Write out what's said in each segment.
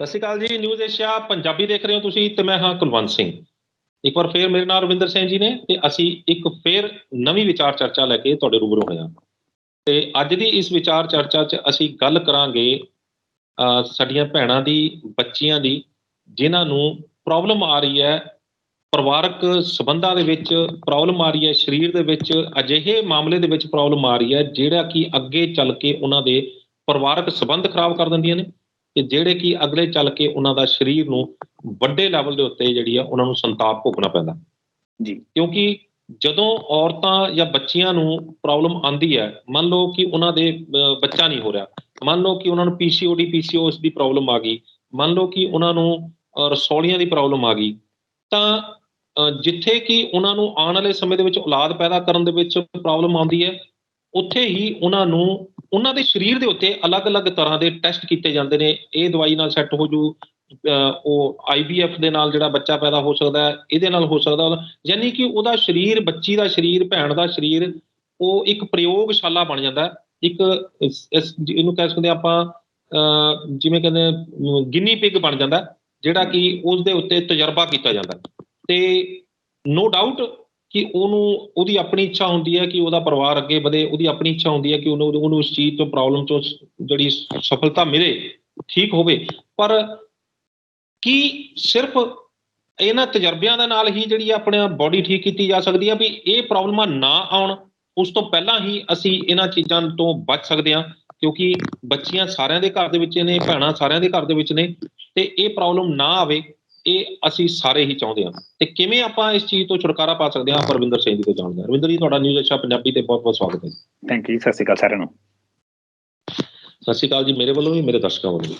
ਸਤਿ ਸ਼੍ਰੀ ਅਕਾਲ ਜੀ, news Asia Punjabi ਦੇਖ ਰਹੇ ਹੋ ਤੁਸੀਂ ਤੇ ਮੈਂ ਹਾਂ ਕੁਲਵੰਤ ਸਿੰਘ। ਇੱਕ ਵਾਰ ਫੇਰ ਮੇਰੇ ਨਾਲ ਰਵਿੰਦਰ ਸਿੰਘ ਜੀ ਨੇ ਤੇ ਅਸੀਂ ਇੱਕ ਫੇਰ ਨਵੀਂ ਵਿਚਾਰ ਚਰਚਾ ਲੈ ਕੇ ਤੁਹਾਡੇ ਰੂਬਰੂ ਹੋਏ ਹਾਂ। ਤੇ ਅੱਜ ਦੀ ਇਸ ਵਿਚਾਰ ਚਰਚਾ 'ਚ ਅਸੀਂ ਗੱਲ ਕਰਾਂਗੇ ਸਾਡੀਆਂ ਭੈਣਾਂ ਦੀ, ਬੱਚੀਆਂ ਦੀ, ਜਿਨ੍ਹਾਂ ਨੂੰ ਪ੍ਰੋਬਲਮ ਆ ਰਹੀ ਹੈ, ਪਰਿਵਾਰਕ ਸਬੰਧਾਂ ਦੇ ਵਿੱਚ ਪ੍ਰੋਬਲਮ ਆ ਰਹੀ ਹੈ, ਸਰੀਰ ਦੇ ਵਿੱਚ ਅਜਿਹੇ ਮਾਮਲੇ ਦੇ ਵਿੱਚ ਪ੍ਰੋਬਲਮ ਆ ਰਹੀ ਹੈ, ਜਿਹੜਾ ਕਿ ਅੱਗੇ ਚੱਲ ਕੇ ਉਹਨਾਂ ਦੇ ਪਰਿਵਾਰਕ ਸਬੰਧ ਖਰਾਬ ਕਰ ਦਿੰਦੀਆਂ ਨੇ। ਤੇ ਜਿਹੜੇ ਕਿ ਅਗਲੇ ਚੱਲ ਕੇ ਉਹਨਾਂ ਦਾ ਸਰੀਰ ਨੂੰ ਵੱਡੇ ਲੈਵਲ ਦੇ ਉੱਤੇ ਜਿਹੜੀ ਆ ਉਹਨਾਂ ਨੂੰ ਸੰਤਾਪ ਭੋਗਣਾ ਪੈਂਦਾ। ਜੀ। ਕਿਉਂਕਿ ਜਦੋਂ ਔਰਤਾਂ ਜਾਂ ਬੱਚੀਆਂ ਨੂੰ ਪ੍ਰੋਬਲਮ ਆਂਦੀ ਹੈ ਮੰਨ ਲਓ ਕਿ ਉਹਨਾਂ ਦੇ ਬੱਚਾ ਨਹੀਂ ਹੋ ਰਿਹਾ ਮੰਨ ਲਓ ਕਿ ਉਹਨਾਂ ਨੂੰ ਪੀਸੀਓਡੀ ਪੀਸੀਓਐਸ ਦੀ ਪ੍ਰੋਬਲਮ ਆ ਗਈ ਮੰਨ ਲਓ ਕਿ ਉਹਨਾਂ ਨੂੰ ਰਸੌਲੀਆਂ ਦੀ ਪ੍ਰੋਬਲਮ ਆ ਗਈ ਤਾਂ ਜਿੱਥੇ ਕਿ ਉਹਨਾਂ ਨੂੰ ਆਉਣ ਵਾਲੇ ਸਮੇਂ ਦੇ ਵਿੱਚ ਔਲਾਦ ਪੈਦਾ ਕਰਨ ਦੇ ਵਿੱਚ ਪ੍ਰੋਬਲਮ ਆਉਂਦੀ ਹੈ ਉੱਥੇ ਹੀ ਉਹਨਾਂ ਨੂੰ ਉਹਨਾਂ ਦੇ ਸਰੀਰ ਦੇ ਉੱਤੇ ਅਲੱਗ-ਅਲੱਗ ਤਰ੍ਹਾਂ ਦੇ ਟੈਸਟ ਕੀਤੇ ਜਾਂਦੇ ਨੇ। ਇਹ ਦਵਾਈ ਨਾਲ ਸੈੱਟ ਹੋ ਜੂ, ਅਹ ਉਹ ਆਈਵੀਐਫ ਦੇ ਨਾਲ ਜਿਹੜਾ ਬੱਚਾ ਪੈਦਾ ਹੋ ਸਕਦਾ ਹੈ, ਇਹਦੇ ਨਾਲ ਹੋ ਸਕਦਾ ਯਾਨੀ ਕਿ ਉਹਦਾ ਸਰੀਰ, ਬੱਚੀ ਦਾ ਸਰੀਰ, ਭੈਣ ਦਾ ਸਰੀਰ, ਉਹ ਇੱਕ ਪ੍ਰਯੋਗਸ਼ਾਲਾ ਬਣ ਜਾਂਦਾ ਇੱਕ ਇਸ- ਇਸ- ਇਹਨੂੰ ਕਹਿ ਸਕਦੇ ਹਾਂ ਆਪਾਂ ਜਿਵੇਂ ਕਹਿੰਦੇ ਗਿਨੀ ਪਿਗ ਬਣ ਜਾਂਦਾ ਜਿਹੜਾ ਕਿ ਉਸ ਦੇ ਉੱਤੇ ਤਜਰਬਾ ਕੀਤਾ ਜਾਂਦਾ ਹੈ। ਤੇ ਨੋ ਡਾਊਟ ਕਿ ਉਹਨੂੰ, ਉਹਦੀ ਆਪਣੀ ਇੱਛਾ ਹੁੰਦੀ ਹੈ ਕਿ ਉਹਦਾ ਪਰਿਵਾਰ ਅੱਗੇ ਵਧੇ, ਉਹਦੀ ਆਪਣੀ ਇੱਛਾ ਹੁੰਦੀ ਹੈ ਕਿ ਉਹਨੂੰ ਉਹਨੂੰ ਉਸ ਚੀਜ਼ ਤੋਂ ਪ੍ਰੋਬਲਮ ਤੋਂ ਜਿਹੜੀ ਸਫਲਤਾ ਮਿਲੇ, ਠੀਕ ਹੋਵੇ। ਪਰ ਕੀ ਸਿਰਫ ਇਹਨਾਂ ਤਜਰਬਿਆਂ ਦੇ ਨਾਲ ਹੀ ਜਿਹੜੀ ਆਪਣੀ ਬਾਡੀ ਠੀਕ ਕੀਤੀ ਜਾ ਸਕਦੀ ਹੈ ਵੀ ਇਹ ਪ੍ਰੋਬਲਮਾਂ ਨਾ ਆਉਣ, ਉਸ ਤੋਂ ਪਹਿਲਾਂ ਹੀ ਅਸੀਂ ਇਹਨਾਂ ਚੀਜ਼ਾਂ ਤੋਂ ਬਚ ਸਕਦੇ ਹਾਂ, ਕਿਉਂਕਿ ਬੱਚੀਆਂ ਸਾਰਿਆਂ ਦੇ ਘਰ ਦੇ ਵਿੱਚ ਨੇ, ਭੈਣਾਂ ਸਾਰਿਆਂ ਦੇ ਘਰ ਦੇ ਵਿੱਚ ਨੇ, ਤੇ ਇਹ ਪ੍ਰੋਬਲਮ ਨਾ ਆਵੇ। ਇਹ ਅਸੀਂ ਸਾਰੇ ਹੀ ਚਾਹੁੰਦੇ ਹਾਂ। ਤੇ ਕਿਵੇਂ ਆਪਾਂ ਇਸ ਚੀਜ਼ ਤੋਂ ਛੁਟਕਾਰਾ ਪਾ ਸਕਦੇ ਹਾਂ? ਪਰਵਿੰਦਰ ਸਿੰਘ ਜੀ ਤੋਂ ਜਾਣਦੇ ਹਾਂ। ਰਵਿੰਦਰ ਜੀ ਤੁਹਾਡਾ ਨਿਊਜ਼ ਅੱਛਾ ਪੰਜਾਬੀ ਤੇ ਬਹੁਤ ਬਹੁਤ ਸਵਾਗਤ ਹੈ। ਥੈਂਕ ਯੂ ਸਤਿ ਸ਼੍ਰੀ ਅਕਾਲ ਸਾਰਿਆਂ ਨੂੰ। ਸਤਿ ਸ਼੍ਰੀ ਅਕਾਲ ਜੀ ਮੇਰੇ ਵੱਲੋਂ ਵੀ ਮੇਰੇ ਦਰਸ਼ਕਾਂ ਵੱਲੋਂ ਵੀ।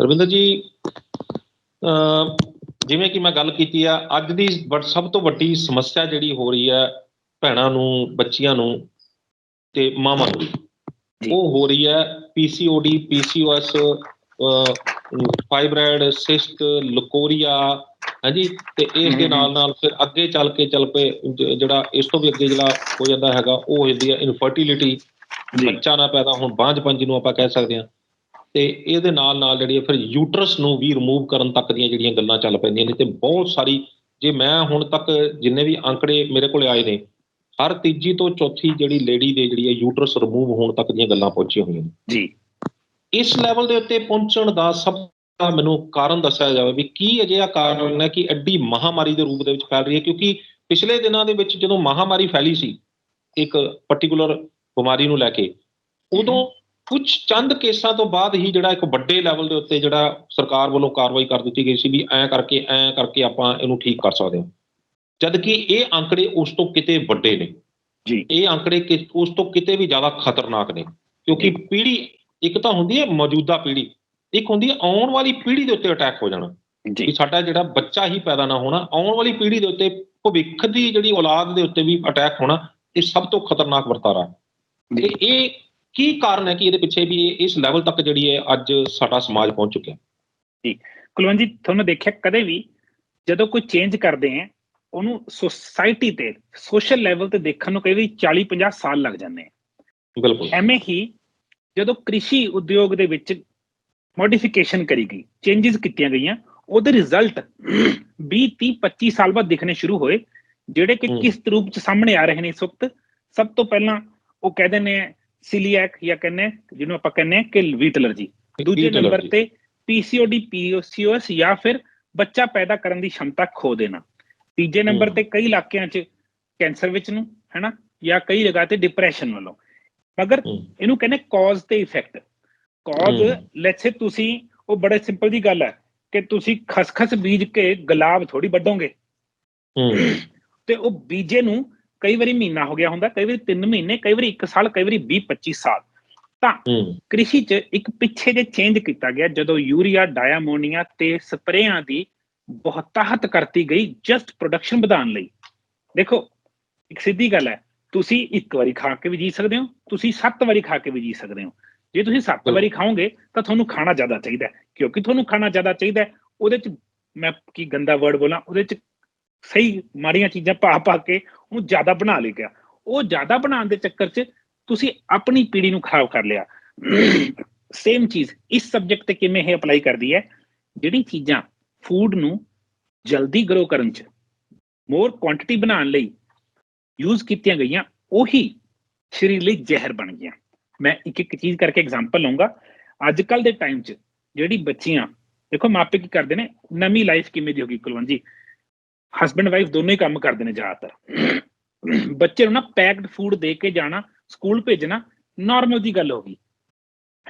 ਰਵਿੰਦਰ ਜੀ ਜਿਵੇਂ ਕਿ ਮੈਂ ਗੱਲ ਕੀਤੀ ਆ ਅੱਜ ਦੀ ਸਭ ਤੋਂ ਵੱਡੀ ਸਮੱਸਿਆ ਜਿਹੜੀ ਹੋ ਰਹੀ ਹੈ ਭੈਣਾਂ ਨੂੰ ਬੱਚੀਆਂ ਨੂੰ ਤੇ ਮਾਵਾਂ ਨੂੰ। ਉਹ ਹੋ ਰਹੀ ਹੈ PCOD PCOS fibroid cyst leucorrhoea ਹਾਂਜੀ ਤੇ ਇਸ ਦੇ। ਨਾਲ ਨਾਲ ਫਿਰ ਅੱਗੇ ਚੱਲ ਕੇ ਚੱਲ ਪਏ ਜਿਹੜਾ ਇਸ ਤੋਂ ਵੀ ਅੱਗੇ ਜਿਹੜਾ ਹੋ ਜਾਂਦਾ ਹੈਗਾ ਉਹ ਹੋ ਜਾਂਦੀ ਹੈ ਇਨਫਰਟੀਲਿਟੀ ਬੱਚਾ ਨਾ ਪੈਦਾ ਹੋਣ ਬਾਂਝਪਨ ਜਿਹਨੂੰ ਆਪਾਂ ਕਹਿ ਸਕਦੇ ਹਾਂ। ਤੇ ਇਹਦੇ ਨਾਲ ਨਾਲ ਜਿਹੜੀ ਫਿਰ ਯੂਟਰਸ ਨੂੰ ਵੀ ਰਿਮੂਵ ਕਰਨ ਤੱਕ ਦੀਆਂ ਜਿਹੜੀਆਂ ਗੱਲਾਂ ਚੱਲ ਪੈਂਦੀਆਂ ਨੇ ਤੇ ਬਹੁਤ ਸਾਰੀ ਜੇ ਮੈਂ ਹੁਣ ਤੱਕ ਜਿੰਨੇ ਵੀ ਅੰਕੜੇ ਮੇਰੇ ਕੋਲੇ ਆਏ ਨੇ ਹਰ ਤੀਜੀ ਤੋਂ ਚੌਥੀ ਜਿਹੜੀ ਲੇਡੀ ਦੇ ਜਿਹੜੀ ਹੈ ਯੂਟਰਸ ਰਿਮੂਵ ਹੋਣ ਤੱਕ ਦੀਆਂ ਗੱਲਾਂ ਪਹੁੰਚੀਆਂ ਹੋਈਆਂ ਨੇ। ਜੀ। ਇਸ ਲੈਵਲ ਦੇ ਉੱਤੇ ਪਹੁੰਚਣ ਦਾ ਸਭ ਦਾ ਮੈਨੂੰ ਕਾਰਨ ਦੱਸਿਆ ਜਾਵੇ ਵੀ ਕੀ ਅਜਿਹਾ ਕਾਰਨ ਹੈ ਕਿ ਐਡੀ ਮਹਾਮਾਰੀ ਦੇ ਰੂਪ ਦੇ ਵਿੱਚ ਫੈਲ ਰਹੀ ਹੈ ਕਿਉਂਕਿ ਪਿਛਲੇ ਦਿਨਾਂ ਦੇ ਵਿੱਚ ਜਦੋਂ ਮਹਾਮਾਰੀ ਫੈਲੀ ਸੀ ਇੱਕ ਪਾਰਟਿਕੂਲਰ ਬਿਮਾਰੀ ਨੂੰ ਲੈ ਕੇ ਉਦੋਂ ਕੁਝ ਚੰਦ ਕੇਸਾਂ ਤੋਂ ਬਾਅਦ ਹੀ ਜਿਹੜਾ ਇੱਕ ਵੱਡੇ ਲੈਵਲ ਦੇ ਉੱਤੇ ਜਿਹੜਾ ਸਰਕਾਰ ਵੱਲੋਂ ਕਾਰਵਾਈ ਕਰ ਦਿੱਤੀ ਗਈ ਸੀ ਵੀ ਐਂ ਕਰਕੇ ਐਂ ਕਰਕੇ ਆਪਾਂ ਇਹਨੂੰ ਠੀਕ ਕਰ ਸਕਦੇ ਹਾਂ। ਜਦ ਕਿ ਇਹ ਅੰਕੜੇ ਉਸ ਤੋਂ ਕਿਤੇ ਵੱਡੇ ਨੇ। ਜੀ। ਇਹ ਅੰਕੜੇ ਕਿ- ਉਸ ਤੋਂ ਕਿਤੇ ਵੀ ਜ਼ਿਆਦਾ ਖਤਰਨਾਕ ਨੇ। ਕਿਉਂਕਿ ਪੀੜ੍ਹੀ ਇੱਕ ਤਾਂ ਹੁੰਦੀ ਹੈ ਮੌਜੂਦਾ ਪੀੜ੍ਹੀ ਇੱਕ ਹੁੰਦੀ ਹੈ ਆਉਣ ਵਾਲੀ ਪੀੜ੍ਹੀ ਦੇ ਉੱਤੇ ਅਟੈਕ ਹੋ ਜਾਣਾ ਜੀ। ਸਾਡਾ ਜਿਹੜਾ ਬੱਚਾ ਹੀ ਪੈਦਾ ਨਾ ਹੋਣਾ ਆਉਣ ਵਾਲੀ ਪੀੜ੍ਹੀ ਦੇ ਉੱਤੇ ਭਵਿੱਖ ਦੀ ਜਿਹੜੀ ਔਲਾਦ ਦੇ ਉੱਤੇ ਵੀ ਅਟੈਕ ਹੋਣਾ ਇਹ ਸਭ ਤੋਂ ਖਤਰਨਾਕ ਵਰਤਾਰਾ ਹੈ। ਤੇ ਜੀ ਇਹ ਕੀ ਕਾਰਨ ਹੈ ਕਿ ਇਹਦੇ ਪਿੱਛੇ ਵੀ ਇਸ ਲੈਵਲ ਤੱਕ ਜਿਹੜੀ ਹੈ ਅੱਜ ਸਾਡਾ ਸਮਾਜ ਪਹੁੰਚ ਚੁੱਕਿਆ? ਕੁਲਵੰਤ ਜੀ ਤੁਹਾਨੂੰ ਦੇਖਿਆ ਕਦੇ ਵੀ ਜਦੋਂ ਕੋਈ ਚੇਂਜ ਕਰਦੇ ਆ ਉਹਨੂੰ ਸੋਸਾਇਟੀ ਤੇ ਸੋਸ਼ਲ ਲੈਵਲ ਤੇ ਦੇਖਣ ਨੂੰ ਕਈ ਵੀ 40 50 ਸਾਲ ਲੱਗ ਜਾਂਦੇ ਆ ਬਿਲਕੁਲ। ਐਵੇਂ ਹੀ ਜਦੋਂ ਕ੍ਰਿਸ਼ੀ ਉਦਯੋਗ ਦੇ ਵਿੱਚ ਮੋਡੀਫਿਕੇਸ਼ਨ ਕਰੀ ਗਈ ਚੇਂਜਸ ਕੀਤੀਆਂ ਗਈਆਂ ਉਹਦੇ ਰਿਜ਼ਲਟ 20 30 25 ਸਾਲ ਬਾਅਦ ਦਿਖਣੇ ਸ਼ੁਰੂ ਹੋਏ ਜਿਹੜੇ ਕਿ। ਕਿਸ ਰੂਪ ਚ ਸਾਹਮਣੇ ਆ ਰਹੇ ਨੇ ਇਸ ਵਕਤ ਸਭ ਤੋਂ ਪਹਿਲਾਂ ਉਹ ਕਹਿੰਦੇ ਨੇ ਸਿਲੀਐਕ ਜਾਂ ਕਹਿੰਦੇ ਜਿਹਨੂੰ ਆਪਾਂ ਕਹਿੰਦੇ ਆ ਕਿ ਵੀਟ ਐਲਰਜੀ ਦੂਜੇ ਨੰਬਰ। ਤੇ ਪੀਸੀਓਡੀ ਪੀਓਸੀਓਐਸ ਜਾਂ ਫਿਰ ਬੱਚਾ ਪੈਦਾ ਕਰਨ ਦੀ ਸ਼ਮਤਾ ਖੋ ਦੇਣਾ ਤੀਜੇ ਨੰਬਰ। ਤੇ ਕਈ ਇਲਾਕਿਆਂ 'ਚ ਕੈਂਸਰ ਵਿੱਚ ਨੂੰ ਹੈਨਾ ਜਾਂ ਕਈ ਜਗ੍ਹਾ ਤੇ ਡਿਪਰੈਸ਼ਨ ਵੱਲੋਂ ਮਗਰ ਇਹਨੂੰ ਕਹਿੰਦੇ ਕਾਜ਼ ਤੇ ਇਫੈਕਟ ਕਾਜ਼। ਲੈਟਸ ਸੇ ਤੁਸੀਂ ਉਹ ਬੜੇ ਸਿੰਪਲ ਜੀ ਗੱਲ ਹੈ ਕਿ ਤੁਸੀਂ ਖਸਖਸ ਬੀਜ ਕੇ ਗੁਲਾਬ ਥੋੜੀ ਹਮ, ਤੇ ਉਹ ਬੀਜੇ ਨੂੰ ਕਈ ਵਾਰੀ ਮਹੀਨਾ ਹੋ ਗਿਆ ਹੁੰਦਾ ਕਈ ਵਾਰੀ 3 ਮਹੀਨੇ ਕਈ ਵਾਰੀ 1 ਸਾਲ ਕਈ ਵਾਰੀ 20 25 ਸਾਲ। ਤਾਂ ਕ੍ਰਿਸ਼ੀ 'ਚ ਇੱਕ ਪਿੱਛੇ ਜੇ ਚੇਂਜ ਕੀਤਾ ਗਿਆ ਜਦੋਂ ਯੂਰੀਆ ਡਾਇਆਮੋਨੀਆ ਤੇ ਸਪਰੇਆਂ ਦੀ ਬਹੁਤਾਹਤ ਕਰਤੀ ਗਈ ਜਸਟ ਪ੍ਰੋਡਕਸ਼ਨ ਵਧਾਉਣ ਲਈ। ਦੇਖੋ ਇੱਕ ਸਿੱਧੀ ਗੱਲ ਹੈ ਤੁਸੀਂ ਇੱਕ ਵਾਰੀ ਖਾ ਕੇ ਵੀ ਜੀ ਸਕਦੇ ਹੋ ਤੁਸੀਂ 7 ਵਾਰੀ ਖਾ ਕੇ ਵੀ ਜੀ ਸਕਦੇ ਹੋ। ਜੇ ਤੁਸੀਂ 7 ਬਿਲਕੁਲ। ਵਾਰੀ ਖਾਓਗੇ ਤਾਂ ਤੁਹਾਨੂੰ ਖਾਣਾ ਜ਼ਿਆਦਾ ਚਾਹੀਦਾ ਕਿਉਂਕਿ ਤੁਹਾਨੂੰ ਖਾਣਾ ਜ਼ਿਆਦਾ ਚਾਹੀਦਾ ਉਹਦੇ 'ਚ ਮੈਂ ਕੀ ਗੰਦਾ ਵਰਡ ਬੋਲਾਂ ਉਹਦੇ 'ਚ ਸਹੀ ਮਾੜੀਆਂ ਚੀਜ਼ਾਂ ਪਾ ਪਾ ਕੇ ਉਹਨੂੰ ਜ਼ਿਆਦਾ ਬਣਾ ਲਿਆ ਗਿਆ। ਉਹ ਜ਼ਿਆਦਾ ਬਣਾਉਣ ਦੇ ਚੱਕਰ 'ਚ ਤੁਸੀਂ ਆਪਣੀ ਪੀੜ੍ਹੀ ਨੂੰ ਖਰਾਬ ਕਰ ਲਿਆ। ਸੇਮ ਚੀਜ਼ ਇਸ ਸਬਜੈਕਟ ਤੇ ਕਿਵੇਂ ਇਹ ਅਪਲਾਈ ਕਰਦੀ ਹੈ? ਜਿਹੜੀ ਚੀਜ਼ਾਂ ਫੂਡ ਨੂੰ ਜਲਦੀ ਗਰੋ ਕਰਨ ਚ ਮੋਰ ਕੁਆਂਟੀਟੀ ਬਣਾਉਣ ਲਈ ਯੂਜ਼ ਕੀਤੀਆਂ ਗਈਆਂ ਉਹੀ ਸਰੀਰ ਲਈ ਜ਼ਹਿਰ ਬਣ ਗਈਆਂ। ਮੈਂ ਇੱਕ ਇੱਕ ਚੀਜ਼ ਕਰਕੇ ਐਗਜ਼ਾਮਪਲ ਲਵਾਂਗਾ ਅੱਜ ਕੱਲ ਦੇ ਟਾਈਮ 'ਚ ਜਿਹੜੀ ਬੱਚੀਆਂ ਦੇਖੋ ਮਾਪੇ ਕੀ ਕਰਦੇ ਨੇ ਨਵੀਂ ਲਾਈਫ ਕਿਵੇਂ ਦੀ ਹੋਗੀ ਕੁਲਵੰਤ ਜੀ? ਹਸਬੰਡ ਵਾਈਫ ਦੋਨੋਂ ਹੀ ਕੰਮ ਕਰਦੇ ਨੇ ਜ਼ਿਆਦਾਤਰ। ਬੱਚੇ ਨੂੰ ਨਾ ਪੈਕਡ ਫੂਡ ਦੇ ਕੇ ਜਾਣਾ ਸਕੂਲ ਭੇਜਣਾ ਨਾਰਮਲ ਦੀ ਗੱਲ ਹੋ ਗਈ।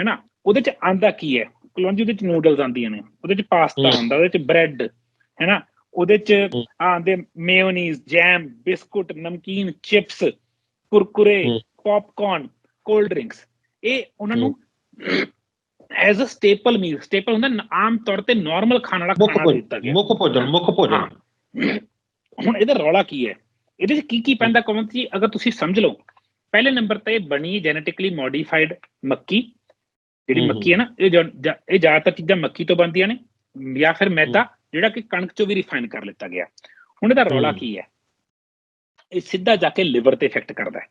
ਹੈਨਾ? ਉਹਦੇ 'ਚ ਆਂਦਾ ਕੀ ਹੈ? ਕੁਲਵੰਤ ਜੀ ਉਹਦੇ 'ਚ ਨੂਡਲਸ ਆਂਦੀਆਂ ਨੇ ਉਹਦੇ 'ਚ ਪਾਸਤਾ। ਹੁੰਦਾ ਉਹਦੇ 'ਚ ਬ੍ਰੈਡ ਹੈਨਾ? ਉਹਦੇ 'ਚ। ਆਂਦੇ ਮੇਯੋਨੀਜ਼ ਜੈਮ ਬਿਸਕੁਟ ਨਮਕੀਨ chips Kurkure. Popcorn cold drinks. ਇਹ ਉਹਨਾਂ ਨੂੰ as a staple meal staple ਹੁੰਦਾ ਆਮ ਤੌਰ ਤੇ ਨਾਰਮਲ ਖਾਣ ਵਾਲਾ ਖਾਣਾ ਦਿੱਤਾ ਗਿਆ। ਮੁੱਖ ਭੋਜਨ ਮੁੱਖ ਭੋਜਨ। ਹੁਣ ਇਹਦਾ ਰੌਲਾ ਕੀ ਹੈ? ਇਹਦੇ 'ਚ ਕੀ ਕੀ ਪੈਂਦਾ ਕਮੰਤ ਜੀ ਅਗਰ ਤੁਸੀਂ ਸਮਝ ਲਓ ਪਹਿਲੇ ਨੰਬਰ ਤੇ ਬਣੀ ਜੈਨੇਟਿਕਲੀ ਮੋਡੀਫਾਈਡ ਮੱਕੀ। ਜਿਹੜੀ ਮੱਕੀ ਹੈ। ਨਾ ਇਹ ਇਹ ਜ਼ਿਆਦਾਤਰ ਚੀਜ਼ਾਂ ਮੱਕੀ ਤੋਂ ਬਣਦੀਆਂ ਨੇ ਜਾਂ ਫਿਰ ਮੈਦਾ। ਜਿਹੜਾ ਕਿ ਕਣਕ ਚੋਂ ਵੀ ਰਿਫਾਈਨ ਕਰ ਲਿੱਤਾ ਗਿਆ। ਹੁਣ ਇਹਦਾ ਰੌਲਾ। ਕੀ ਹੈ? ਇਹ ਸਿੱਧਾ ਜਾ ਕੇ ਲਿਵਰ ਤੇ ਇਫੈਕਟ ਕਰਦਾ ਹੈ।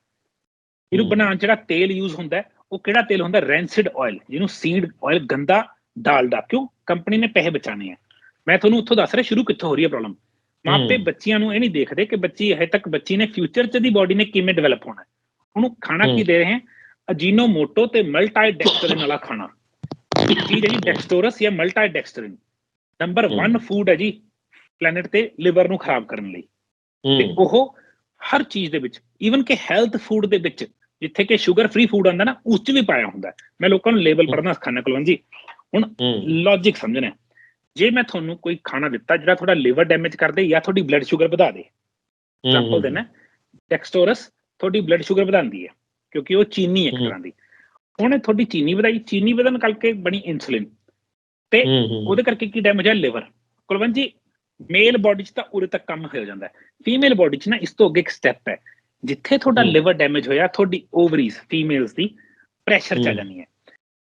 ਇਹਨੂੰ। ਬਣਾਉਣ ਜਿਹੜਾ ਤੇਲ ਯੂਜ਼ ਹੁੰਦਾ ਉਹ ਕਿਹੜਾ ਤੇਲ ਹੁੰਦਾ ਰੈਂਸਿਡ ਆਇਲ ਜਿਹਨੂੰ ਸੀਡ ਆਇਲ ਗੰਦਾ ਡਾਲਡਾ ਕਿਉਂ? ਕੰਪਨੀ ਨੇ ਪੈਸੇ ਬਚਾਣੇ ਆ। ਮੈਂ ਤੁਹਾਨੂੰ ਉੱਥੋਂ ਦੱਸ ਰਿਹਾ ਸ਼ੁਰੂ ਕਿੱਥੋਂ ਹੋ ਰਹੀ ਹੈ ਪ੍ਰੋਬਲਮ ਮਾਪੇ। ਬੱਚਿਆਂ ਨੂੰ ਇਹ ਨਹੀਂ ਦੇਖਦੇ ਕਿ ਬੱਚੀ ਹਜੇ ਤੱਕ ਬੱਚੀ ਨੇ ਫਿਊਚਰ 'ਚ ਦੀ ਬਾਡੀ ਨੇ ਕਿਵੇਂ ਡਿਵੈਲਪ ਹੋਣਾ। ਉਹਨੂੰ ਖਾਣਾ ਕੀ। ਦੇ ਰਹੇ ਹਨ ਅਜੀਨੋ ਮੋਟੋ ਤੇ ਮਲਟਾਈ ਡੈਕਸਟਰਿਨ ਵਾਲਾ ਖਾਣਾ। ਚੀਜ਼ ਹੈ ਜੀ ਡੈਕਸਟੋਰਸ ਜਾਂ ਮਲਟਾਈ ਡੈਕਸਟਰਿਨ ਨੰਬਰ ਹਮ। 1 ਫੂਡ ਹੈ ਜੀ ਪਲੈਨਟ ਤੇ ਲਿਵਰ ਨੂੰ ਖਰਾਬ ਕਰਨ ਲਈ ਤੇ ਉਹ ਹਰ ਚੀਜ਼ ਦੇ ਵਿੱਚ ਈਵਨ ਕਿ ਹੈਲਥ ਫੂਡ ਦੇ ਵਿੱਚ ਜਿੱਥੇ ਕਿ ਸ਼ੂਗਰ ਫ੍ਰੀ ਫੂਡ ਆਂਦਾ ਨਾ ਉਸ 'ਚ ਵੀ ਪਾਇਆ ਹੁੰਦਾ। ਮੈਂ ਲੋਕਾਂ ਨੂੰ ਲੇਬਲ ਹਮ। ਪੜ੍ਹਨਾ ਸਿਖਾਣਾ ਕੁਲਵੰਤ ਜੀ ਹੂੰ ਲੌਜੀਕ ਸਮਝਣਾ। ਜੇ ਮੈਂ ਤੁਹਾਨੂੰ ਕੋਈ ਖਾਣਾ ਦਿੱਤਾ ਜਿਹੜਾ ਤੁਹਾਡਾ ਲਿਵਰ ਡੈਮੇਜ ਕਰ ਦੇ ਜਾਂ ਤੁਹਾਡੀ ਬਲੱਡ ਸ਼ੂਗਰ ਵਧਾ ਦੇ ਐਗਜ਼ਾਮਪਲ ਦੇਣਾ ਡੈਕਸਟੋਰਸ ਤੁਹਾਡੀ ਬਲੱਡ ਸ਼ੂਗਰ ਵਧਾਉਂਦੀ ਹੈ ਕਿਉਂਕਿ ਉਹ ਚੀਨੀ ਇੱਕ। ਤਰ੍ਹਾਂ ਦੀ ਉਹਨੇ ਤੁਹਾਡੀ ਚੀਨੀ ਵਧਾਈ ਚੀਨੀ ਵਧਣ ਕਰਕੇ ਬਣੀ ਇਨਸੂਲਿਨ ਤੇ ਉਹਦੇ ਕਰਕੇ ਕੀ ਡੈਮੇਜ ਹੈ? Liver Kulwant ji male body 'ਚ ਤਾਂ ਉਰੇ ਤੱਕ ਕੰਮ ਹੋ ਜਾਂਦਾ ਹੈ। ਫੀਮੇਲ ਬਾਡੀ 'ਚ ਨਾ ਇਸ ਤੋਂ ਅੱਗੇ ਇੱਕ ਸਟੈਪ ਹੈ। ਜਿੱਥੇ ਤੁਹਾਡਾ। ਲਿਵਰ ਡੈਮੇਜ ਹੋਇਆ ਤੁਹਾਡੀ ਓਵਰੀਜ਼ ਫੀਮੇਲਸ ਦੀ ਪ੍ਰੈਸ਼ਰ ਚ ਆ ਹਮ। ਜਾਣੀ ਹੈ।